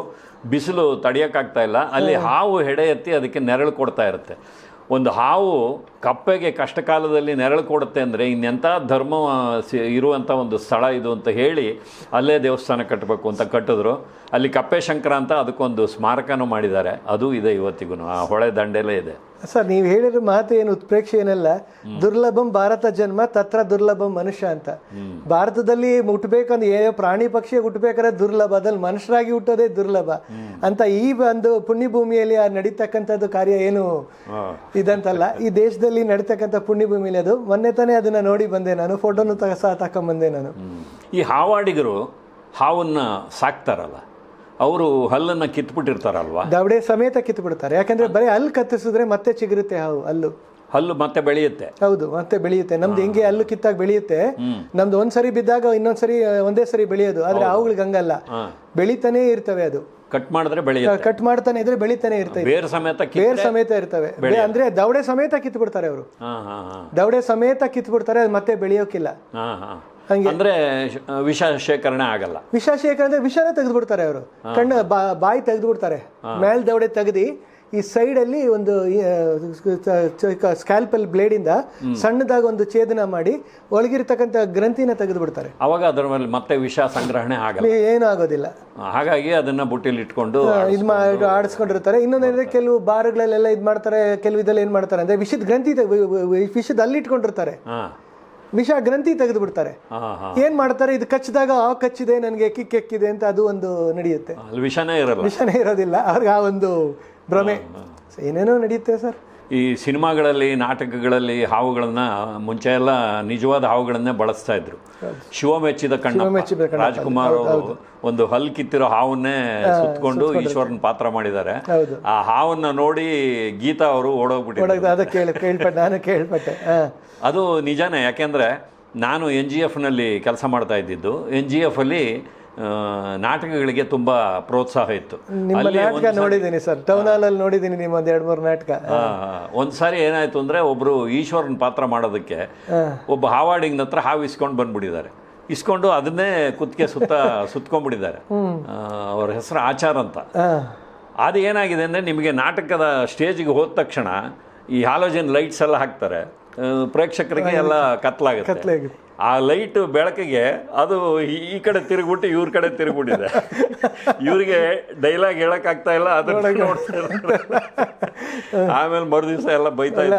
ಬಿಸಿಲು ತಡೆಯೋಕ್ಕಾಗ್ತಾ ಇಲ್ಲ ಅಲ್ಲಿ ಹಾವು ಹೆಡೆ ಎತ್ತಿ ಅದಕ್ಕೆ ನೆರಳು ಕೊಡ್ತಾ ಇರುತ್ತೆ. ಒಂದು ಹಾವು ಕಪ್ಪೆಗೆ ಕಷ್ಟಕಾಲದಲ್ಲಿ ನೆರಳು ಕೊಡುತ್ತೆ ಅಂದರೆ ಇನ್ನೆಂಥ ಧರ್ಮ ಇರುವಂಥ ಒಂದು ಸ್ಥಳ ಇದು ಅಂತ ಹೇಳಿ ಅಲ್ಲೇ ದೇವಸ್ಥಾನ ಕಟ್ಟಬೇಕು ಅಂತ ಕಟ್ಟಿದ್ರು. ಅಲ್ಲಿ ಕಪ್ಪೆ ಶಂಕರ ಅಂತ ಅದಕ್ಕೊಂದು ಸ್ಮಾರಕನೂ ಮಾಡಿದ್ದಾರೆ. ಅದು ಇದೆ ಇವತ್ತಿಗೂ ಆ ಹೊಳೆ ದಂಡೆಲೇ ಇದೆ. ಸರ್ ನೀವು ಹೇಳಿರೋ ಮಾತು ಏನು ಉತ್ಪ್ರೇಕ್ಷೆ ಏನಲ್ಲ. ದುರ್ಲಭಂ ಭಾರತ ಜನ್ಮ ತತ್ರ ದುರ್ಲಭಂ ಮನುಷ್ಯ ಅಂತ. ಭಾರತದಲ್ಲಿ ಹುಟ್ಟಬೇಕಂದ್ರೆ ಯಾವ ಪ್ರಾಣಿ ಪಕ್ಷಿ ಹುಟ್ಟಬೇಕಾದ್ರೆ ದುರ್ಲಭ ಅದ್ರಲ್ಲಿ ಮನುಷ್ಯರಾಗಿ ಹುಟ್ಟೋದೇ ದುರ್ಲಭ. ಅಂತ ಈ ಒಂದು ಪುಣ್ಯಭೂಮಿಯಲ್ಲಿ ಆ ನಡೀತಕ್ಕಂಥದ್ದು ಕಾರ್ಯ ಏನು? ಇದಂತಲ್ಲ. ಈ ದೇಶದಲ್ಲಿ ನಡೀತಕ್ಕಂಥ ಪುಣ್ಯಭೂಮಿಲಿ ಅದು. ಮೊನ್ನೆ ತಾನೇ ಅದನ್ನ ನೋಡಿ ಬಂದೆ ನಾನು. ಫೋಟೋನು ತಗ ಸಹ ತಕೊಂಬಂದೆ ನಾನು. ಈ ಹಾವಾಡಿಗರು ಹಾವನ್ನ ಸಾಕ್ತಾರಲ್ಲ. ಅವರು ಹಲ್ಲನ್ನು ಕಿತ್ಬಿಟ್ಟಿರ್ತಾರಲ್ವಾ? ದವಡೆ ಸಮೇತ ಕಿತ್ಬಿಡ್ತಾರೆ. ಯಾಕಂದ್ರೆ ಬರೀ ಅಲ್ಲಿ ಕತ್ತಿಸಿದ್ರೆ ಮತ್ತೆ ಚಿಗುರುತ್ತೆ ಹಾವು ಅಲ್ಲು ಹಲ್ಲು ಮತ್ತೆ ಬೆಳೆಯುತ್ತೆ. ಹೌದು ಮತ್ತೆ ಬೆಳೆಯುತ್ತೆ. ನಮ್ದು ಹೆಂಗೆ ಹಲ್ಲು ಕಿತ್ತಾಗ ಬೆಳೆಯುತ್ತೆ? ನಮ್ದು ಒಂದ್ಸರಿ ಬಿದ್ದಾಗ ಇನ್ನೊಂದ್ಸರಿ ಒಂದೇ ಸರಿ ಬೆಳೆಯೋದು. ಆದ್ರೆ ಅವುಗಳಿಗೆ ಹಂಗಲ್ಲ. ಬೆಳಿತಾನೆ ಇರ್ತವೆ ಅದು. ಕಟ್ ಮಾಡಿದ್ರೆ ಬೆಳೆಯುತ್ತೆ. ಕಟ್ ಮಾಡ್ತಾನೆ ಇದ್ರೆ ಬೆಳಿತಾನೆ ಇರ್ತವೆ. ಬೇರ್ ಸಮೇತ ಬೇರ್ ಸಮೇತ ಇರ್ತವೆ. ಅಂದ್ರೆ ದವಡೆ ಸಮೇತ ಕಿತ್ತು ಬಿಡ್ತಾರೆ ಅವರು ದವಡೆ ಸಮೇತ ಕಿತ್ತು ಬಿಡ್ತಾರೆ ಅದು ಮತ್ತೆ ಬೆಳೆಯೋಕಿಲ್ಲ. ಅಂದರೆ ಅಂದ್ರೆ ವಿಷ ಶೇಖರಣೆ ಆಗಲ್ಲ. ವಿಷ ಶೇಖರಣೆ ಅಂದ್ರೆ ವಿಷನ ತೆಗೆದು ಬಿಡ್ತಾರೆ ಅವರು ಕಣ್ಣು ಬಾಯಿ ತೆಗೆದು ಬಿಡ್ತಾರೆ ಮೇಲ್ ದವಡೆ ತೆಗ್ದು ಈ ಸೈಡ್ ಅಲ್ಲಿ ಒಂದು ಸ್ಕ್ಯಾಲ್ಪಲ್ ಬ್ಲೇಡ್ ಇಂದ ಸಣ್ಣದಾಗಿ ಒಂದು ಛೇದನ ಮಾಡಿ ಒಳಗಿರ್ತಕ್ಕಂಥ ಗ್ರಂಥಿನ ತೆಗೆದು ಬಿಡ್ತಾರೆ ಅವಾಗ ಅದರ ಮೇಲೆ ಮತ್ತೆ ವಿಷ ಸಂಗ್ರಹಣೆ ಆಗಲ್ಲ. ಏನೂ ಆಗೋದಿಲ್ಲ. ಹಾಗಾಗಿ ಅದನ್ನ ಬುಟ್ಟಿಲಿ ಇಟ್ಕೊಂಡು ಇದು ಮಾಡಿ ಆಡಿಸ್ಕೊಂಡಿರ್ತಾರೆ. ಇನ್ನೊಂದೇನಂದ್ರೆ ಕೆಲವು ಬಾರ್ಗಳಲ್ಲೆಲ್ಲ ಇದು ಮಾಡ್ತಾರೆ ಕೆಲವು ಇದೆಲ್ಲ ಏನು ಮಾಡ್ತಾರೆ ಅಂದ್ರೆ ವಿಷದ ಗ್ರಂಥಿ ವಿಷದ ಅಲ್ಲಿ ಇಟ್ಕೊಂಡಿರ್ತಾರೆ. ವಿಷ ಗ್ರಂಥಿ ತೆಗೆದು ಬಿಡ್ತಾರೆ ಏನ್ ಮಾಡ್ತಾರೆ? ಇದು ಕಚ್ಚಿದಾಗ ಆ ಕಚ್ಚಿದೆ ನನಗೆ ಕಿಕ್ ಎಕ್ಕಿದೆ ಅಂತ ಅದು ಒಂದು ನಡೆಯುತ್ತೆ. ವಿಷನೇ ಇರೋದಿಲ್ಲ. ಅವ್ರಿಗೆ ಆ ಒಂದು ಭ್ರಮೆ. ಏನೇನೋ ನಡೆಯುತ್ತೆ ಸರ್. ಈ ಸಿನಿಮಾಗಳಲ್ಲಿ ನಾಟಕಗಳಲ್ಲಿ ಹಾವುಗಳನ್ನು ಮುಂಚೆ ಎಲ್ಲ ನಿಜವಾದ ಹಾವುಗಳನ್ನೇ ಬಳಸ್ತಾ ಇದ್ರು. ಶಿವ ಮೆಚ್ಚಿದ ಕಣ್ಣ. ರಾಜ್ಕುಮಾರ್ ಒಂದು ಹಲ್ ಕಿತ್ತಿರೋ ಹಾವನ್ನೇ ಸುತ್ತಕೊಂಡು ಈಶ್ವರನ್ ಪಾತ್ರ ಮಾಡಿದ್ದಾರೆ. ಆ ಹಾವನ್ನ ನೋಡಿ ಗೀತಾ ಅವರು ಓಡೋಗ್ಬಿಟ್ಟಿದ್ದಾರೆ. ಒಳಗೆ ಅದ ನಿಜಾನೇ ಯಾಕೆಂದ್ರೆ ನಾನು ಎನ್ ಜಿ ಎಫ್ನಲ್ಲಿ ಕೆಲಸ ಮಾಡ್ತಾ ಇದ್ದಿದ್ದು. ಎನ್ ಜಿ ಎಫ್ ಅಲ್ಲಿ ನಾಟಕಗಳಿಗೆ ತುಂಬಾ ಪ್ರೋತ್ಸಾಹ ಇತ್ತು. ನಾಟಕ ನೋಡಿದ್ದೀನಿ ಸರ್. ಟೌನ್ ಹಾಲಲ್ಲಿ ನೋಡಿದ್ದೀನಿ ನಿಮ್ಮ ಒಂದ್ ಎರಡು ಮೂರು ನಾಟಕ. ಒಂದ್ಸಾರಿ ಒಂದ್ ಸಾರಿ ಏನಾಯ್ತು ಅಂದ್ರೆ ಒಬ್ರು ಈಶ್ವರನ್ ಪಾತ್ರ ಮಾಡೋದಕ್ಕೆ ಒಬ್ಬ ಹಾವಾಡಿಂಗ್ ಹತ್ರ ಹಾವು ಇಸ್ಕೊಂಡು ಬಂದ್ಬಿಟ್ಟಿದ್ದಾರೆ. ಇಸ್ಕೊಂಡು ಅದನ್ನೇ ಕುತ್ತಿಗೆ ಸುತ್ತ ಸುತ್ಕೊಂಡ್ಬಿಟ್ಟಿದ್ದಾರೆ. ಅವ್ರ ಹೆಸರು ಆಚಾರ ಅಂತ. ಅದು ಏನಾಗಿದೆ ಅಂದ್ರೆ ನಿಮಗೆ ನಾಟಕದ ಸ್ಟೇಜ್ಗೆ ಹೋದ ತಕ್ಷಣ ಈ ಹಾಲೋಜನ್ ಲೈಟ್ಸ್ ಎಲ್ಲ ಹಾಕ್ತಾರೆ. ಪ್ರೇಕ್ಷಕರಿಗೆ ಎಲ್ಲ ಕತ್ಲಾಗುತ್ತೆ. ಆ ಲೈಟ್ ಬೆಳಕಿಗೆ ಅದು ಈ- ಕಡೆ ತಿರುಗ್ಬಿಟ್ಟು ಇವ್ರ ಕಡೆ ತಿರುಗ್ಬಿಟ್ಟಿದೆ. ಇವ್ರಿಗೆ ಡೈಲಾಗ್ ಹೇಳಕ್ಕಾಗ್ತಾ ಇಲ್ಲ ಅದನ್ನ ನೋಡ್ತಾ. ಆಮೇಲೆ ಮರುದಿವಸ ಎಲ್ಲ ಬೈತಾ ಇಲ್ಲ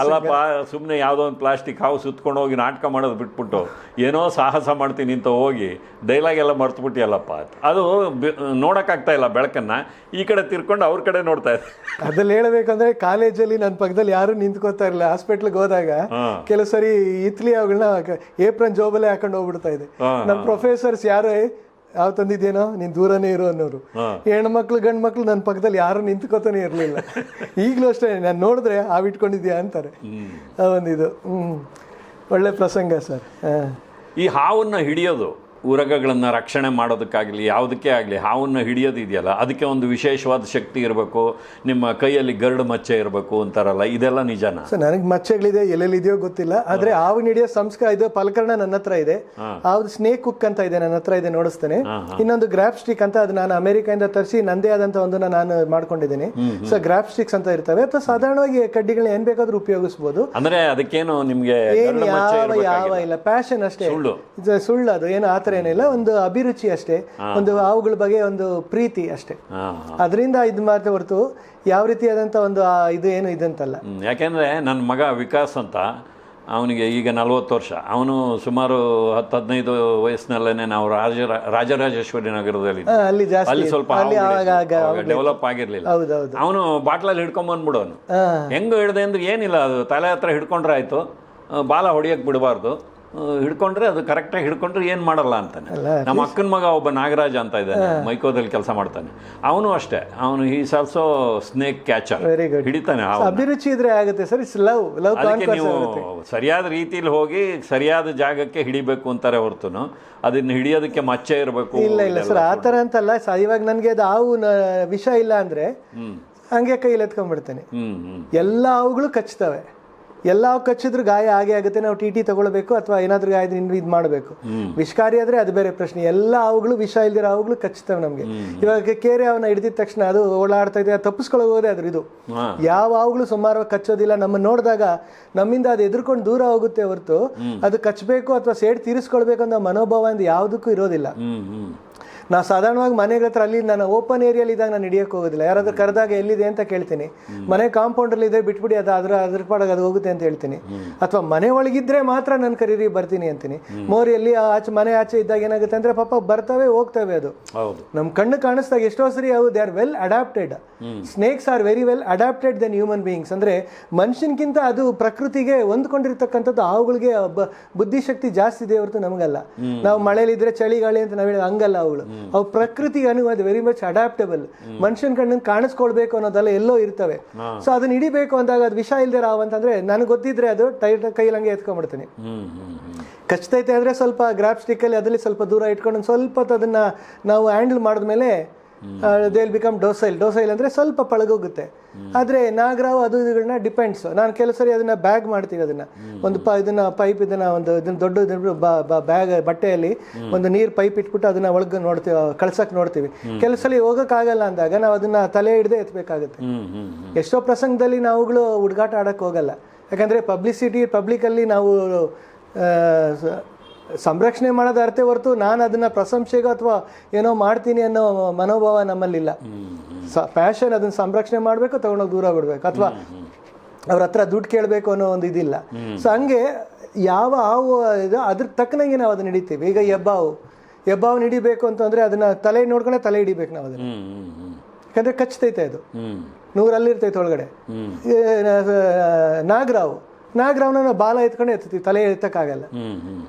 ಅಲ್ಲಪ್ಪ ಸುಮ್ಮನೆ ಯಾವುದೋ ಒಂದು ಪ್ಲಾಸ್ಟಿಕ್ ಹಾವು ಸುತ್ಕೊಂಡು ಹೋಗಿ ನಾಟಕ ಮಾಡೋದು ಬಿಟ್ಬಿಟ್ಟು ಏನೋ ಸಾಹಸ ಮಾಡ್ತೀನಿ ಅಂತ ಹೋಗಿ ಡೈಲಾಗ್ ಎಲ್ಲ ಮರ್ತುಬಿಟ್ಟಿಯಲ್ಲಪ್ಪ. ಅದು ನೋಡೋಕ್ಕಾಗ್ತಾ ನೋಡಕ್ಕಾಗ್ತಾ ಇಲ್ಲ ಬೆಳಕನ್ನ. ಈ ಕಡೆ ತಿರ್ಕೊಂಡು ಅವ್ರ ಕಡೆ ನೋಡ್ತಾ ಇದೆ. ಅದ್ರಲ್ಲಿ ಹೇಳಬೇಕಂದ್ರೆ ಕಾಲೇಜಲ್ಲಿ ನನ್ನ ಪಕ್ಕದಲ್ಲಿ ಯಾರು ನಿಂತ್ಕೋತಾ ಇರಲಿಲ್ಲ. ಹಾಸ್ಪಿಟ್ಲ್ಗೆ ಹೋದಾಗ ಕೆಲವು ಸರಿ ಇತ್ಲಿ ಅವುಗಳನ್ನ ಏಪ್ರನ್ ಜೋಬಲ್ಲೇ ಹಾಕೊಂಡು ಹೋಗ್ಬಿಡ್ತಾ ಇದೆ. ನಮ್ಮ ಪ್ರೊಫೆಸರ್ಸ್ ಯಾರು ಯಾವ ತಂದಿದ್ದೇನೋ ನೀನು ದೂರನೇ ಇರು ಅನ್ನೋರು. ಹೆಣ್ಮಕ್ಳು ಗಂಡು ಮಕ್ಳು ನನ್ನ ಪಕ್ಕದಲ್ಲಿ ಯಾರು ನಿಂತ್ಕೋತಾನೆ ಇರಲಿಲ್ಲ. ಈಗಲೂ ಅಷ್ಟೇ ನಾನು ನೋಡಿದ್ರೆ ಹಾವು ಇಟ್ಕೊಂಡಿದ್ಯಾ ಅಂತಾರೆ. ಒಂದಿದು. ಹ್ಮ್. ಒಳ್ಳೆ ಪ್ರಸಂಗ ಸರ್. ಹಾಂ. ಈ ಹಾವನ್ನ ಹಿಡಿಯೋದು ಉರಗಗಳನ್ನು ರಕ್ಷಣೆ ಮಾಡೋದಕ್ಕಾಗಲಿ ಯಾವುದಕ್ಕೆ ಆಗಲಿ ಹಾವನ್ನು ಹಿಡಿಯೋದು ಇದೆಯಲ್ಲ ಅದಕ್ಕೆ ಒಂದು ವಿಶೇಷವಾದ ಶಕ್ತಿ ಇರಬೇಕು ನಿಮ್ಮ ಕೈಯಲ್ಲಿ ಗರಡು ಮಚ್ಚೆ ಇರಬೇಕು ಅಂತಾರಲ್ಲ ಇದೆಲ್ಲ ನಿಜಾನ? ಸರ್ ನನಗೆ ಮಚ್ಚೆಗಳಿದೆ ಎಲ್ಲೆಲ್ಲಿದೆಯೋ ಗೊತ್ತಿಲ್ಲ ಆದ್ರೆ ಹಾವಿನ ಹಿಡಿಯೋ ಸಂಸ್ಕಾರ ಇದು ಪಲಕರಣ ನನ್ನ ಹತ್ರ ಇದೆ. ಹಾವ್ದು ಸ್ನೇಕ್ ಕುಕ್ ಅಂತ ಇದೆ ನನ್ನ ಹತ್ರ ಇದೆ ನೋಡಿಸ್ತೇನೆ. ಇನ್ನೊಂದು ಗ್ರಾಪ್ ಸ್ಟಿಕ್ ಅಂತ ಅದು ನಾನು ಅಮೆರಿಕದಿಂದ ತರಿಸಿ ನಂದೇ ಆದಂತ ಒಂದನ್ನ ನಾನು ಮಾಡ್ಕೊಂಡಿದ್ದೀನಿ. ಸೊ ಗ್ರಾಪ್ ಸ್ಟಿಕ್ಸ್ ಅಂತ ಇರ್ತವೆ ಅಥವಾ ಸಾಧಾರಣವಾಗಿ ಕಡ್ಡಿಗಳನ್ನ ಏನ್ ಬೇಕಾದ್ರೂ ಉಪಯೋಗಿಸಬಹುದು ಅಂದ್ರೆ ಅದಕ್ಕೇನು ನಿಮಗೆ ಯಾವ ಯಾವ ಇಲ್ಲ ಪ್ಯಾಷನ್ ಅಷ್ಟೇ. ಸುಳ್ಳು. ಸುಳ್ಳು ಅದು ಏನು ಏನಿಲ್ಲ ಒಂದು ಅಭಿರುಚಿ ಅಷ್ಟೇ ಒಂದು ಹಾವುಗಳ ಬಗ್ಗೆ ಒಂದು ಪ್ರೀತಿ ಅಷ್ಟೇ. ಅದರಿಂದ ಇದು ಮಾತ್ರ ಹೊರತು ಯಾವ ರೀತಿಯಾದಂತ ಒಂದು ಇದು ಏನು ಇದಂತಲ್ಲ. ಯಾಕೆಂದರೆ ನನ್ನ ಮಗ ವಿಕಾಸ್ ಅಂತ ಅವನಿಗೆ ಈಗ ನಲ್ವತ್ತು ವರ್ಷ. ಅವನು ಸುಮಾರು ಹತ್ತು ಹದಿನೈದು ವಯಸ್ಸಿನಲ್ಲೇ ನಾವು ರಾಜ ರಾಜರಾಜೇಶ್ವರಿ ನಗರದಲ್ಲಿ ಅಲ್ಲಿ ಅಲ್ಲಿ ಸ್ವಲ್ಪ ಡೆವಲಪ್ ಆಗಿರ್ಲಿಲ್ಲ. ಅವನು ಬಾಟ್ಲಲ್ಲಿ ಹಿಡ್ಕೊಂಬಂದ್ಬಿಡೋನು ಬಂದ್ಬಿಡೋನು. ಹೆಂಗೆ ಹಿಡ್ದೆ ಅಂದ್ರೆ ಏನಿಲ್ಲ ಅದು ತಲೆ ಹತ್ರ ಹಿಡ್ಕೊಂಡ್ರೆ ಆಯ್ತು. ಬಾಲ ಹೊಡಿಯಕ್ ಬಿಡಬಾರ್ದು. ಹಿಡ್ಕೊಂಡ್ರೆ ಅದು ಕರೆಕ್ಟಾಗಿ ಹಿಡ್ಕೊಂಡ್ರೆ ಏನು ಮಾಡಲ್ಲ ಅಂತಾನೆ. ನಮ್ಮ ಅಕ್ಕನ ಮಗ ಒಬ್ಬ ನಾಗರಾಜ್ ಅಂತ ಇದ್ದಾನೆ ಮೈಕೋದಲ್ಲಿ ಕೆಲಸ ಮಾಡ್ತಾನೆ. ಅವನು ಅಷ್ಟೇ ಅವನು ಈ ಆಲ್ಸೋ ಸ್ನೇಕ್ ಕ್ಯಾಚರ್ ಹಿಡಿತಾನೆ ಅಭಿರುಚಿ ಇದ್ರೆ ಆಗುತ್ತೆ ಸರ್ ಇಟ್ಸ್ ಲವ್ ಲವ್ ನೀವು ಸರಿಯಾದ ರೀತಿಯಲ್ಲಿ ಹೋಗಿ ಸರಿಯಾದ ಜಾಗಕ್ಕೆ ಹಿಡಿಬೇಕು ಅಂತಾರೆ ಹೊರತು ಅದನ್ನ ಹಿಡಿಯೋದಕ್ಕೆ ಮಚ್ಚೆ ಇರಬೇಕು ಇಲ್ಲ ಇಲ್ಲ ಸರ್ ಆ ಥರ ಅಂತಲ್ಲ ಇವಾಗ ನನಗೆ ಅದು ಹಾವು ವಿಷ ಇಲ್ಲ ಅಂದ್ರೆ ಹಂಗೆ ಕೈಯಲ್ಲಿ ಎತ್ಕೊಂಡ್ಬಿಡ್ತೇನೆ. ಎಲ್ಲ ಹಾವುಗಳು ಕಚ್ತವೆ. ಎಲ್ಲ ಕಚ್ಚಿದ್ರು ಗಾಯ ಆಗೇ ಆಗುತ್ತೆ. ನಾವು ಟಿ ಟಿ ತಗೊಳ್ಬೇಕು ಅಥವಾ ಏನಾದ್ರೂ ಗಾಯದ ಇದು ಮಾಡಬೇಕು. ವಿಷಕಾರಿ ಆದ್ರೆ ಅದು ಬೇರೆ ಪ್ರಶ್ನೆ. ಎಲ್ಲ ಅವುಗಳು ವಿಷ ಇಲ್ದಿರೋ ಅವುಗಳು ಕಚ್ಚುತ್ತವೆ ನಮಗೆ. ಇವಾಗ ಕೇರೆ ಅವನ್ನ ಹಿಡಿದಿದ ತಕ್ಷಣ ಅದು ಓಡಾಡ್ತಾ ಇದೆ ಅದು ತಪ್ಪಿಸ್ಕೊಳ್ಳೋ ಹೋಗೋದೇ ಅದ್ರ ಇದು. ಯಾವ ಅವುಗಳು ಸುಮಾರು ಕಚ್ಚೋದಿಲ್ಲ. ನಮ್ಮ ನೋಡಿದಾಗ ನಮ್ಮಿಂದ ಅದು ಎದುರ್ಕೊಂಡು ದೂರ ಹೋಗುತ್ತೆ ಹೊರತು ಅದು ಕಚ್ಚಬೇಕು ಅಥವಾ ಸೇಡ್ ತೀರಿಸ್ಕೊಳ್ಬೇಕು ಅನ್ನೋ ಮನೋಭಾವ ಅಂತ ಯಾವುದಕ್ಕೂ ಇರೋದಿಲ್ಲ. ನಾವು ಸಾಧಾರಣವಾಗಿ ಮನೆಗೆ ಹತ್ರ ಅಲ್ಲಿ ನಾನು ಓಪನ್ ಏರಿಯಲ್ಲಿ ಇದ್ದಾಗ ನಾನು ಹಿಡಿಯೋಕೆ ಹೋಗೋದಿಲ್ಲ. ಯಾರಾದರೂ ಕರೆದಾಗ ಎಲ್ಲಿದೆ ಅಂತ ಕೇಳ್ತೀನಿ. ಮನೆ ಕಾಂಪೌಂಡಲ್ಲಿ ಇದೆ ಬಿಟ್ಬಿಡಿ ಅದು ಅದ್ರ ಅದ್ರ ಪಾಡಾಗ ಅದು ಹೋಗುತ್ತೆ ಅಂತ ಹೇಳ್ತೀನಿ. ಅಥವಾ ಮನೆ ಒಳಗಿದ್ರೆ ಮಾತ್ರ ನಾನು ಕರೀರಿ ಬರ್ತೀನಿ ಅಂತೀನಿ. ಮೋರಿಯಲ್ಲಿ ಆಚೆ ಮನೆ ಆಚೆ ಇದ್ದಾಗ ಏನಾಗುತ್ತೆ ಅಂದ್ರೆ ಪಾಪ ಬರ್ತವೆ ಹೋಗ್ತವೆ ಅದು. ನಮ್ಮ ಕಣ್ಣು ಕಾಣಿಸ್ದಾಗ ಎಷ್ಟೋ ಸರಿ ಅವು they are well adapted snakes are very well adapted than human beings ಅಂದ್ರೆ ಮನುಷ್ಯನಕ್ಕಿಂತ ಅದು ಪ್ರಕೃತಿಗೆ ಹೊಂದ್ಕೊಂಡಿರ್ತಕ್ಕಂಥದ್ದು ಅವುಗಳಿಗೆ ಬುದ್ಧಿಶಕ್ತಿ ಜಾಸ್ತಿ ಇದೆ ಹೊರತು ನಮಗಲ್ಲ. ನಾವು ಮಳೇಲಿದ್ರೆ ಚಳಿ ಗಾಳಿ ಅಂತ ನಾವು ಹೇಳಿದ ಹಂಗಲ್ಲ ಅವುಗಳು. ಅವು ಪ್ರಕೃತಿ ಅನುವಾದ ವೆರಿ ಮಚ್ ಅಡಾಪ್ಟಬಲ್ ಮನುಷ್ಯನ ಕಣ್ಣನ್ನು ಕಾಣಿಸ್ಕೊಳ್ಬೇಕು ಅನ್ನೋದೆಲ್ಲ ಎಲ್ಲೋ ಇರ್ತವೆ. ಸೊ ಅದನ್ನ ಹಿಡಿಬೇಕು ಅಂದಾಗ ಅದು ವಿಷ ಇಲ್ದೇ ರಾವ್ ಅಂತಂದ್ರೆ ನನಗೆ ಗೊತ್ತಿದ್ರೆ ಅದು ಟೈಟ್ ಕೈಲಂಗೆ ಎತ್ಕೊಂಡ್ಬಿಡ್ತೀನಿ. ಕಚ್ತೈತೆ ಅಂದರೆ ಸ್ವಲ್ಪ ಗ್ರಾಪ್ ಸ್ಟಿಕ್ ಅಲ್ಲಿ ಅದರಲ್ಲಿ ಸ್ವಲ್ಪ ದೂರ ಇಟ್ಕೊಂಡು ಸ್ವಲ್ಪ ಅದನ್ನ ನಾವು ಹ್ಯಾಂಡಲ್ ಮಾಡಿದ್ಮೇಲೆ ದೇಲ್ ಬಿಕಮ್ ಡೋಸೈಲ್ ಡೋಸೈಲ್ ಅಂದರೆ ಸ್ವಲ್ಪ ಪಳಗೋಗುತ್ತೆ. ಆದರೆ ನಾಗರಾವ್ ಅದು ಇದುಗಳನ್ನ ಡಿಪೆಂಡ್ಸ್ ನಾನು ಕೆಲವು ಸರಿ ಅದನ್ನ ಬ್ಯಾಗ್ ಮಾಡ್ತೀವಿ ಅದನ್ನ. ಒಂದು ಪ ಇದನ್ನ ಪೈಪ್ ಇದನ್ನ ಒಂದು ಇದನ್ನ ದೊಡ್ಡ ಬ್ಯಾಗ್ ಬಟ್ಟೆಯಲ್ಲಿ ಒಂದು ನೀರು ಪೈಪ್ ಇಟ್ಬಿಟ್ಟು ಅದನ್ನ ಒಳಗೆ ನೋಡ್ತೀವಿ ಕಳ್ಸಕ್ಕೆ ನೋಡ್ತೀವಿ. ಕೆಲವು ಸಲ ಹೋಗೋಕ್ಕಾಗಲ್ಲ ಅಂದಾಗ ನಾವು ಅದನ್ನ ತಲೆ ಹಿಡ್ದೆ ಎತ್ತಬೇಕಾಗುತ್ತೆ ಎಷ್ಟೋ ಪ್ರಸಂಗದಲ್ಲಿ ನಾವುಗಳು ಹುಡುಗಾಟ ಆಡಕ್ಕೆ ಹೋಗಲ್ಲ. ಯಾಕಂದ್ರೆ ಪಬ್ಲಿಸಿಟಿ ಪಬ್ಲಿಕಲ್ಲಿ ನಾವು ಸಂರಕ್ಷಣೆ ಮಾಡೋದು ಅರ್ಥ ಹೊರತು ನಾನು ಅದನ್ನು ಪ್ರಶಂಸೆಗೆ ಅಥವಾ ಏನೋ ಮಾಡ್ತೀನಿ ಅನ್ನೋ ಮನೋಭಾವ ನಮ್ಮಲ್ಲಿಲ್ಲ. ಸ ಪ್ಯಾಷನ್ ಅದನ್ನು ಸಂರಕ್ಷಣೆ ಮಾಡಬೇಕು ತಗೊಂಡೋಗಿ ದೂರ ಬಿಡಬೇಕು. ಅಥವಾ ಅವ್ರ ಹತ್ರ ದುಡ್ಡು ಕೇಳಬೇಕು ಅನ್ನೋ ಒಂದು ಇದಿಲ್ಲ. ಸೊ ಹಂಗೆ ಯಾವ ಹಾವು ಇದು ಅದ್ರ ತಕ್ಕನಂಗೆ ನಾವು ಅದನ್ನ ಹಿಡಿತೀವಿ. ಈಗ ಹೆಬ್ಬಾವು ಹೆಬ್ಬಾವನ್ನ ಹಿಡಿಬೇಕು ಅಂತಂದ್ರೆ ಅದನ್ನ ತಲೆ ನೋಡ್ಕೊಂಡೆ ತಲೆ ಹಿಡಿಬೇಕು ನಾವು ಅದನ್ನ. ಯಾಕಂದ್ರೆ ಕಚ್ತೈತೆ ಅದು. ಹ್ಮ್ ನೂರಲ್ಲಿರ್ತೈತೆ ಒಳಗಡೆ. ನಾಗರಾವು. ನಾಗರಾವ್ನ ಬಾಲ ಎತ್ಕೊಂಡು ಎತ್ತೀವಿ ತಲೆ ಎತ್ತಕ್ಕಾಗಲ್ಲ.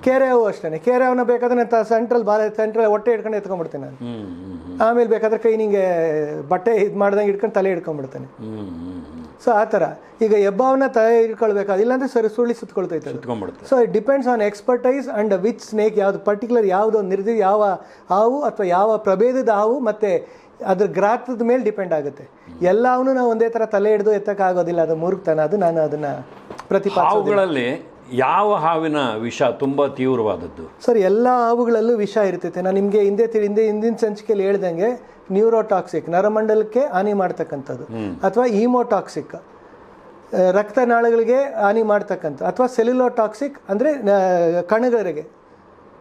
ಕೆರೆ ಅವು ಅಷ್ಟೇ ಕೆರೆ ಹಾವನ್ನ ಬೇಕಾದ್ರೆ ಸೆಂಟ್ರಲ್ ಬಾಲ ಸೆಂಟ್ರಲ್ ಹೊಟ್ಟೆ ಇಟ್ಕೊಂಡು ಎತ್ಕೊಂಡ್ಬಿಡ್ತೀನಿ ನಾನು. ಆಮೇಲೆ ಬೇಕಾದ್ರೆ ಕೈ ನಿಂಗೆ ಬಟ್ಟೆ ಇದು ಮಾಡ್ದಂಗೆ ಇಟ್ಕೊಂಡು ತಲೆ ಹ್ಮ್ ಸೊ ಆ ಥರ. ಈಗ ಹೆಬ್ಬಾವನ್ನ ತಲೆ ಇಟ್ಕೊಳ್ಬೇಕಾದ ಇಲ್ಲಾಂದ್ರೆ ಸರಿ ಸುಳ್ಳಿ ಸುತ್ತಕೊಳ್ತೈತೆ so it depends on expertise and which snake ಯಾವ್ದು ಪರ್ಟಿಕ್ಯುಲರ್ ಯಾವುದು ನಿರ್ದಿ ಯಾವ ಹಾವು ಅಥವಾ ಯಾವ ಪ್ರಭೇದದ ಹಾವು ಮತ್ತೆ ಅದ್ರ ಗಾತ್ರದ ಮೇಲೆ ಡಿಪೆಂಡ್ ಆಗುತ್ತೆ. ಎಲ್ಲವನ್ನೂ ನಾವು ಒಂದೇ ಥರ ತಲೆ ಹಿಡಿದು ಎತ್ತಕ್ಕಾಗೋದಿಲ್ಲ ಅದು ಮೂರ್ಖತನ ಅದು ನಾನು ಅದನ್ನ ಪ್ರತಿಪಾದ ಹಾವುಗಳಲ್ಲಿ ಯಾವ ಹಾವಿನ ವಿಷ ತುಂಬಾ ತೀವ್ರವಾದದ್ದು? ಸರ್ ಎಲ್ಲ ಹಾವುಗಳಲ್ಲೂ ವಿಷ ಇರ್ತೈತೆ. ನಾನು ನಿಮಗೆ ಹಿಂದೆ ಹಿಂದೆ ಹಿಂದಿನ ಸಂಚಿಕೆಯಲ್ಲಿ ಹೇಳ್ದಂಗೆ ನ್ಯೂರೋಟಾಕ್ಸಿಕ್ ನರಮಂಡಲಕ್ಕೆ ಹಾನಿ ಮಾಡ್ತಕ್ಕಂಥದ್ದು. ಅಥವಾ ಈಮೋಟಾಕ್ಸಿಕ್ ರಕ್ತನಾಳಗಳಿಗೆ ಹಾನಿ ಮಾಡ್ತಕ್ಕಂಥ ಅಥವಾ ಸೆಲ್ಯುಲೋಟಾಕ್ಸಿಕ್ ಅಂದರೆ ಕಣಗಳಿಗೆ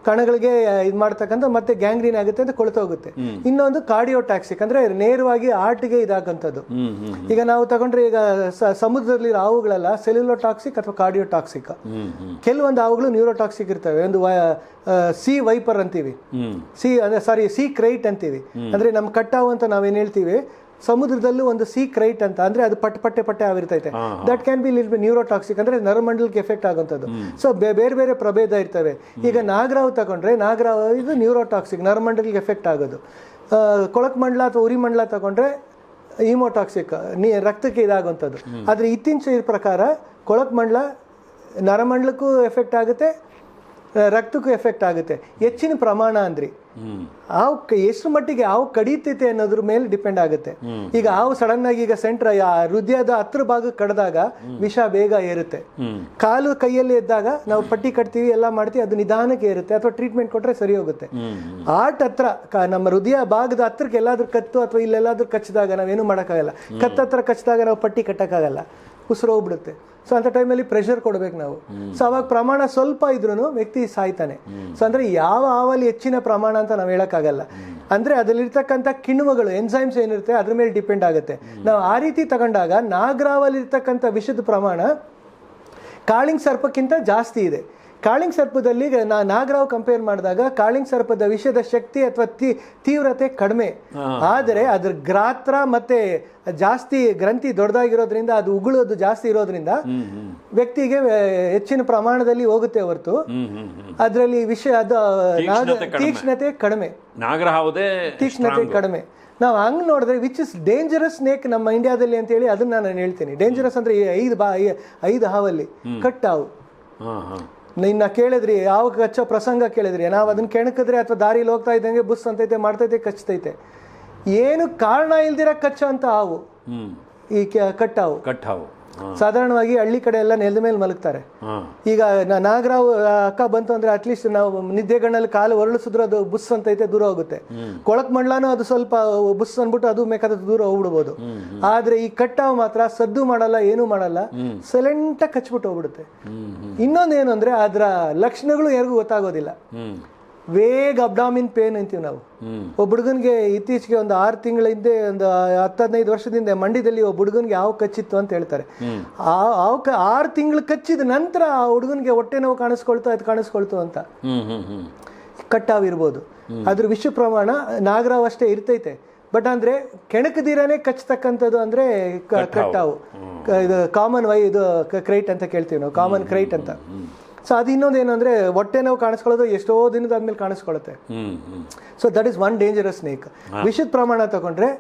ಕಣಗಳಿಗೆ ಇದು ಮಾಡ್ತಕ್ಕಂಥ ಮತ್ತೆ ಗ್ಯಾಂಗ್ರೀನ್ ಆಗುತ್ತೆ ಅಂತ ಕೊಳ್ತೋಗುತ್ತೆ ಇನ್ನೊಂದು ಕಾರ್ಡಿಯೋಟಾಕ್ಸಿಕ್ ಅಂದ್ರೆ ನೇರವಾಗಿ ಆರ್ಟ್ಗೆ ಇದಾಗಂಥದ್ದು. ಈಗ ನಾವು ತಗೊಂಡ್ರೆ ಈಗ ಸಮುದ್ರದಲ್ಲಿರೋ ಸಮುದ್ರದಲ್ಲಿ ಹಾವುಗಳೆಲ್ಲ ಸೆಲ್ಯುಲೋಟಾಕ್ಸಿಕ್ ಅಥವಾ ಕಾರ್ಡಿಯೋಟಾಕ್ಸಿಕ್. ಹ್ಮ್ ಹ್ಮ್. ಕೆಲವೊಂದು ಹಾವುಗಳು ನ್ಯೂರೋಟಾಕ್ಸಿಕ್ ಇರ್ತವೆ. ಒಂದು ಸಿ ವೈಪರ್ ಅಂತೀವಿ. ಸಿ ಅಂದ್ರೆ ಸಾರಿ ಸಿ ಕ್ರೈಟ್ ಅಂತೀವಿ. ಅಂದ್ರೆ ನಮ್ಮ ಕಟ್ಟಾವು ಅಂತ ನಾವೇನ್ ಹೇಳ್ತೀವಿ? ಸಮುದ್ರದಲ್ಲೂ ಒಂದು ಸೀಕ್ ಕ್ರೈಟ್ ಅಂತ ಅಂದ್ರೆ ಅದು ಪಟ್ ಪಟ್ಟೆ ಪಟ್ಟೆ ಆಗಿರ್ತೈತೆ that can be lil neurotoxic ಅಂದ್ರೆ ನರಮಂಡಲಕ್ಕೆ ಎಫೆಕ್ಟ್ ಆಗುವಂಥದ್ದು. ಸೊ ಬೇರೆ ಬೇರೆ ಪ್ರಭೇದ ಇರ್ತವೆ. ಈಗ ನಾಗರಾವ್ ತಗೊಂಡ್ರೆ ನಾಗರಾವ್ ಇದು ನ್ಯೂರೋಟಾಕ್ಸಿಕ್ ನರಮಂಡಲಕ್ಕೆ ಎಫೆಕ್ಟ್ ಆಗೋದು. ಕೊಳಕ್ ಮಂಡಲ ಅಥವಾ ಉರಿ ಮಂಡಲ ತಗೊಂಡ್ರೆ ಇಮೋಟಾಕ್ಸಿಕ್ ನೀ ರಕ್ತಕ್ಕೆ ಇದಾಗುವಂಥದ್ದು. ಆದರೆ ಇತ್ತೀಚಿನ ಪ್ರಕಾರ ಕೊಳಕ್ ಮಂಡಲ ನರಮಂಡಲಕ್ಕೂ ಎಫೆಕ್ಟ್ ಆಗುತ್ತೆ ರಕ್ತಕ್ಕೂ ಎಫೆಕ್ಟ್ ಆಗುತ್ತೆ. ಹೆಚ್ಚಿನ ಪ್ರಮಾಣ ಅಂದ್ರಿ. ಹಾವು ಎಷ್ಟು ಮಟ್ಟಿಗೆ ಹಾವು ಕಡಿತೈತೆ ಅನ್ನೋದ್ರ ಮೇಲೆ ಡಿಪೆಂಡ್ ಆಗುತ್ತೆ. ಈಗ ಹಾವು ಸಡನ್ ಆಗಿ ಈಗ ಸೆಂಟ್ರ್ ಹೃದಯದ ಹತ್ರ ಭಾಗ ಕಡ್ದಾಗ ವಿಷ ಬೇಗ ಏರುತ್ತೆ. ಕಾಲು ಕೈಯಲ್ಲಿ ಇದ್ದಾಗ ನಾವು ಪಟ್ಟಿ ಕಟ್ತೀವಿ ಎಲ್ಲ ಮಾಡ್ತೀವಿ ಅದು ನಿಧಾನಕ್ಕೆ ಏರುತ್ತೆ ಅಥವಾ ಟ್ರೀಟ್ಮೆಂಟ್ ಕೊಟ್ರೆ ಸರಿ ಹೋಗುತ್ತೆ. ಆರ್ಟ್ ಹತ್ರ ನಮ್ಮ ಹೃದಯ ಭಾಗದ ಹತ್ರಕ್ಕೆ ಎಲ್ಲಾದ್ರೂ ಕತ್ತು ಅಥವಾ ಇಲ್ಲೆಲ್ಲಾದ್ರೂ ಕಚ್ಚಿದಾಗ ನಾವೇನು ಮಾಡೋಕ್ಕಾಗಲ್ಲ. ಕತ್ತ ಹತ್ರ ಕಚ್ಚಿದಾಗ ನಾವು ಪಟ್ಟಿ ಕಟ್ಟಕ್ಕಾಗಲ್ಲ. ಉಸಿರು ಹೋಗ್ಬಿಡುತ್ತೆ. ಸೊ ಅಂಥ ಟೈಮಲ್ಲಿ ಪ್ರೆಷರ್ ಕೊಡ್ಬೇಕು ನಾವು. ಸೊ ಅವಾಗ ಪ್ರಮಾಣ ಸ್ವಲ್ಪ ಇದ್ರೂ ವ್ಯಕ್ತಿ ಸಾಯ್ತಾನೆ. ಸೊ ಅಂದರೆ ಯಾವ ಹಾವಲ್ಲಿ ಹೆಚ್ಚಿನ ಪ್ರಮಾಣ ಅಂತ ನಾವು ಹೇಳೋಕ್ಕಾಗಲ್ಲ. ಅಂದ್ರೆ ಅದರಲ್ಲಿರ್ತಕ್ಕಂಥ ಕಿಣ್ವಗಳು ಎನ್ಸೈಮ್ಸ್ ಏನಿರುತ್ತೆ ಅದ್ರ ಮೇಲೆ ಡಿಪೆಂಡ್ ಆಗುತ್ತೆ. ನಾವು ಆ ರೀತಿ ತಗೊಂಡಾಗ ನಾಗರಾವಲ್ಲಿ ಇರ್ತಕ್ಕಂಥ ವಿಷದ ಪ್ರಮಾಣ ಕಾಳಿಂಗ್ ಸರ್ಪಕ್ಕಿಂತ ಜಾಸ್ತಿ ಇದೆ. ಕಾಳಿಂಗ್ ಸರ್ಪದಲ್ಲಿ ನಾಗರಾವ್ ಕಂಪೇರ್ ಮಾಡಿದಾಗ ಕಾಳಿಂಗ್ ಸರ್ಪದ ವಿಷದ ಶಕ್ತಿ ಅಥವಾ ತೀವ್ರತೆ ಕಡಿಮೆ. ಆದರೆ ಅದ್ರ ಗಾತ್ರ ಮತ್ತೆ ಜಾಸ್ತಿ ಗ್ರಂಥಿ ದೊಡ್ಡದಾಗಿರೋದ್ರಿಂದ ಅದು ಉಗುಳೋದು ಜಾಸ್ತಿ ಇರೋದ್ರಿಂದ ವ್ಯಕ್ತಿಗೆ ಹೆಚ್ಚಿನ ಪ್ರಮಾಣದಲ್ಲಿ ಹೋಗುತ್ತೆ ಹೊರತು. ಅದರಲ್ಲಿ ವಿಷಯ ಅದು ತೀಕ್ಷ್ಣತೆ ಕಡಿಮೆ. ತೀಕ್ಷ್ಣತೆ ಕಡಿಮೆ. ನಾವು ಹಂಗ್ ನೋಡಿದ್ರೆ ವಿಚ್ ಇಸ್ ಡೇಂಜರಸ್ ಸ್ನೇಕ್ ನಮ್ಮ ಇಂಡಿಯಾದಲ್ಲಿ ಅಂತ ಹೇಳಿ ಅದನ್ನ ನಾನು ಹೇಳ್ತೀನಿ. ಡೇಂಜರಸ್ ಅಂದ್ರೆ ಐದು ಬಾ ಐದು ಹಾವಲ್ಲಿ. ಕಟ್ ಹಾವು ನಿನ್ನ ಕೇಳಿದ್ರಿ ಯಾವ ಕಚ್ಚೋ ಪ್ರಸಂಗ ಕೇಳಿದ್ರಿ? ನಾವು ಅದನ್ನು ಕೆಣಕಿದ್ರೆ ಅಥವಾ ದಾರಿಲಿ ಹೋಗ್ತಾ ಇದ್ದಂಗೆ ಬುಸ್ ಅಂತೈತೆ ಮಾಡ್ತೈತೆ ಕಚ್ತೈತೆ ಏನು ಕಾರಣ ಇಲ್ದಿರ ಕಚ್ಚೋ ಅಂತ ಹಾವು. ಹ್ಮ್. ಈ ಕಟ್ಟಾವು. ಕಟ್ಟಾವು. ಕಟ್ ಹಾವು ಸಾಧಾರಣವಾಗಿ ಹಳ್ಳಿ ಕಡೆ ಎಲ್ಲ ನೆಲದ ಮೇಲೆ ಮಲಗ್ತಾರೆ. ಈಗ ನಾಗರಾವ್ ಅಕ್ಕ ಬಂತು ಅಂದ್ರೆ ಅಟ್ಲೀಸ್ಟ್ ನಾವು ನಿದ್ದೆಗಣ್ಣಲ್ಲಿ ಕಾಲು ಹೊರಳಿಸಿದ್ರೆ ಅದು ಬುಸ್ ಅಂತ ಐತೆ ದೂರ ಹೋಗುತ್ತೆ. ಕೊಳಕ್ ಮಂಡ್ಲಾನು ಅದು ಸ್ವಲ್ಪ ಬುಸ್ ಅಂದ್ಬಿಟ್ಟು ಅದು ಬೇಕಾದ ದೂರ ಹೋಗ್ಬಿಡ್ಬೋದು. ಆದ್ರೆ ಈ ಕಟ್ಟಾವ್ ಮಾತ್ರ ಸದ್ದು ಮಾಡಲ್ಲ ಏನೂ ಮಾಡಲ್ಲ ಸೈಲೆಂಟಾಗಿ ಕಚ್ಬಿಟ್ಟು ಹೋಗ್ಬಿಡುತ್ತೆ. ಇನ್ನೊಂದೇನು ಅಂದ್ರೆ ಅದರ ಲಕ್ಷಣಗಳು ಯಾರಿಗೂ ಗೊತ್ತಾಗೋದಿಲ್ಲ. ವೇಗ ಅಬ್ಡಾಮಿನ್ ಪೇನ್ ಅಂತೀವಿ ನಾವು. ಒಬ್ಬ ಹುಡುಗನಿಗೆ ಇತ್ತೀಚೆಗೆ ಒಂದು ಆರು ತಿಂಗಳ ಹಿಂದೆ ಒಂದು ಹತ್ತದೈದು ವರ್ಷದಿಂದ ಮಂಡ್ಯದಲ್ಲಿ ಒಬ್ಬ ಹುಡುಗನಿಗೆ ಹಾವು ಕಚ್ಚಿತ್ತು ಅಂತ ಹೇಳ್ತಾರೆ. ಆ ಹಾವು ಕ ಆರು ತಿಂಗಳು ಕಚ್ಚಿದ ನಂತರ ಆ ಹುಡುಗನಿಗೆ ಹೊಟ್ಟೆ ನೋವು ಕಾಣಿಸ್ಕೊಳ್ತು ಅದು ಕಾಣಿಸ್ಕೊಳ್ತು ಅಂತ. ಕಟ್ಟಾವಿರ್ಬೋದು ಅದ್ರ ವಿಷ ಪ್ರಮಾಣ ನಾಗರಾವ್ ಅಷ್ಟೇ ಇರ್ತೈತೆ. ಬಟ್ ಅಂದ್ರೆ ಕೆಣಕದಿರನೇ ಕಚ್ಚತಕ್ಕಂಥದ್ದು ಅಂದ್ರೆ ಕಟಾವ್ ಕಟ್ಟಾವು. ಇದು ಕಾಮನ್ ವೈ ಇದು ಕ್ರೈಟ್ ಅಂತ ಕೇಳ್ತೀವಿ ನಾವು. ಕಾಮನ್ ಕ್ರೈಟ್ ಅಂತ. ಸೊ ಅದು ಇನ್ನೊಂದು ಏನು ಅಂದ್ರೆ ಹೊಟ್ಟೆ ನೋವು ಕಾಣಿಸ್ಕೊಳ್ಳೋದು ಎಷ್ಟೋ ದಿನದಾದ್ಮೇಲೆ ಕಾಣಿಸ್ಕೊಳ್ಳುತ್ತೆ. ಹ್ಞೂ ಹ್ಞೂ so that is one dangerous snake ವಿಷದ ಪ್ರಮಾಣ ತಗೊಂಡ್ರೆ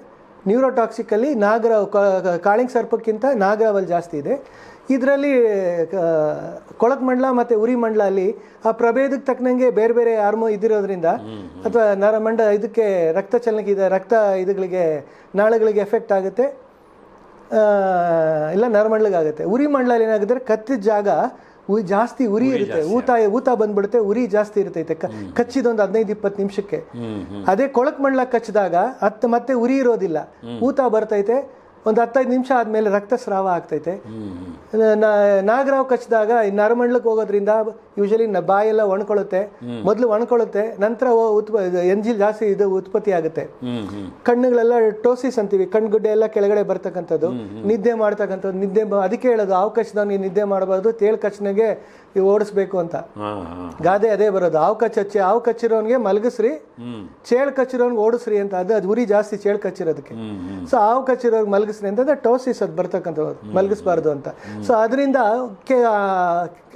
ನ್ಯೂರೋಟಾಕ್ಸಿಕಲ್ಲಿ ನಾಗರ ಕಾಳಿಂಗ್ ಸರ್ಪಕ್ಕಿಂತ ನಾಗರವಲ್ಲಿ ಜಾಸ್ತಿ ಇದೆ. ಇದರಲ್ಲಿ ಕೊಳಕ್ ಮಂಡಲ ಮತ್ತು ಉರಿ ಮಂಡಲ ಅಲ್ಲಿ ಆ ಪ್ರಭೇದಕ್ಕೆ ತಕ್ಕನಂಗೆ ಬೇರೆ ಬೇರೆ ಆರ್ಮೋ ಇದಿರೋದ್ರಿಂದ ಅಥವಾ ನರಮಂಡ ಇದಕ್ಕೆ ರಕ್ತ ಚಲನಕ್ಕೆ ಇದೆ ರಕ್ತ ಇದುಗಳಿಗೆ ನಾಳಗಳಿಗೆ ಎಫೆಕ್ಟ್ ಆಗುತ್ತೆ. ಇಲ್ಲ ನರಮಂಡಲಿಗಾಗುತ್ತೆ ಉರಿ ಮಂಡಲಲ್ಲಿ ಏನಾಗುತ್ತೆ ಕತ್ತಿದ ಜಾಗ ಜಾಸ್ತಿ ಉರಿ ಇರುತ್ತೆ. ಊತ ಊತ ಬಂದ್ಬಿಡುತ್ತೆ ಉರಿ ಜಾಸ್ತಿ ಇರ್ತೈತೆ. ಕಚ್ಚಿದೊಂದು ಹದಿನೈದು ಇಪ್ಪತ್ತು ನಿಮಿಷಕ್ಕೆ. ಅದೇ ಕೊಳಕ್ ಮಣ್ಣ ಕಚ್ಚಿದಾಗ ಹತ್ತು ಮತ್ತೆ ಉರಿ ಇರೋದಿಲ್ಲ. ಊತ ಬರ್ತೈತೆ ಒಂದು ಹತ್ತೈದು ನಿಮಿಷ ಆದಮೇಲೆ ರಕ್ತಸ್ರಾವ ಆಗ್ತೈತೆ. ನಾಗರಾವ್ ಕಚ್ಚಿದಾಗ ಈ ನರಮಂಡಲಕ್ಕೆ ಹೋಗೋದ್ರಿಂದ ಯೂಶಲಿ ಬಾಯೆಲ್ಲ ಒಣ್ಕೊಳ್ಳುತ್ತೆ. ಮೊದಲು ಒಣ್ಕೊಳ್ಳುತ್ತೆ ನಂತರ ಉತ್ಪ ಎಂಜಿಲ್ ಜಾಸ್ತಿ ಇದು ಉತ್ಪತ್ತಿ ಆಗುತ್ತೆ. ಕಣ್ಣುಗಳೆಲ್ಲ ಟೋಸಿಸ್ ಅಂತೀವಿ ಕಣ್ಗುಡ್ಡೆ ಎಲ್ಲ ಕೆಳಗಡೆ ಬರ್ತಕ್ಕಂಥದ್ದು. ನಿದ್ದೆ ಮಾಡ್ತಕ್ಕಂಥದ್ದು ನಿದ್ದೆ ಅದಕ್ಕೆ ಹೇಳೋದು ಹಾವು ಕಚ್ಚಿದವನಿಗೆ ನಿದ್ದೆ ಮಾಡಬಾರ್ದು ತೇಳು ಕಚ್ಚನಿಗೆ ಓಡಿಸ್ಬೇಕು ಅಂತ. ಗಾದೆ ಅದೇ ಬರೋದು. ಹಾವು ಕಚ್ಚಿ ಹಾವು ಕಚ್ಚಿರೋನ್ಗೆ ಮಲಗಿಸ್ರಿ ಚೇಳ್ ಕಚ್ಚಿರೋನ್ಗೆ ಓಡಿಸ್ರಿ ಅಂತ. ಅದು ಅದು ಉರಿ ಜಾಸ್ತಿ ಚೇಳು ಕಚ್ಚಿರೋದಕ್ಕೆ. ಸೊ ಹಾವು ಕಚ್ಚಿರೋರ್ಗೆ ಮಲಗಿಸ್ರಿ ಅಂತಂದ್ರೆ ಟೋಸಿಸ್ ಅದು ಬರ್ತಕ್ಕಂಥದ್ದು. ಮಲಗಿಸ್ಬಾರ್ದು ಅಂತ. ಸೊ ಅದರಿಂದ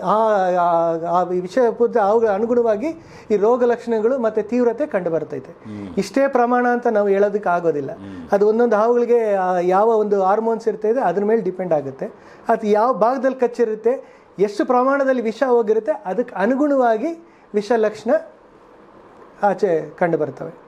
ಆ ವಿಷಯ ಪೂರ್ತಿ ಅವುಗಳ ಅನುಗುಣವಾಗಿ ಈ ರೋಗ ಲಕ್ಷಣಗಳು ಮತ್ತೆ ತೀವ್ರತೆ ಕಂಡು ಬರ್ತೈತೆ. ಇಷ್ಟೇ ಪ್ರಮಾಣ ಅಂತ ನಾವು ಹೇಳೋದಕ್ಕೆ ಆಗೋದಿಲ್ಲ. ಅದು ಒಂದೊಂದು ಹಾವುಗಳಿಗೆ ಯಾವ ಒಂದು ಹಾರ್ಮೋನ್ಸ್ ಇರ್ತೈತೆ ಅದ್ರ ಮೇಲೆ ಡಿಪೆಂಡ್ ಆಗುತ್ತೆ. ಅದು ಯಾವ ಭಾಗದಲ್ಲಿ ಕಚ್ಚಿರುತ್ತೆ ಎಷ್ಟು ಪ್ರಮಾಣದಲ್ಲಿ ವಿಷ ಹೋಗಿರುತ್ತೆ ಅದಕ್ಕೆ ಅನುಗುಣವಾಗಿ ವಿಷ ಲಕ್ಷಣ ಆಚೆ ಕಂಡು ಬರ್ತವೆ.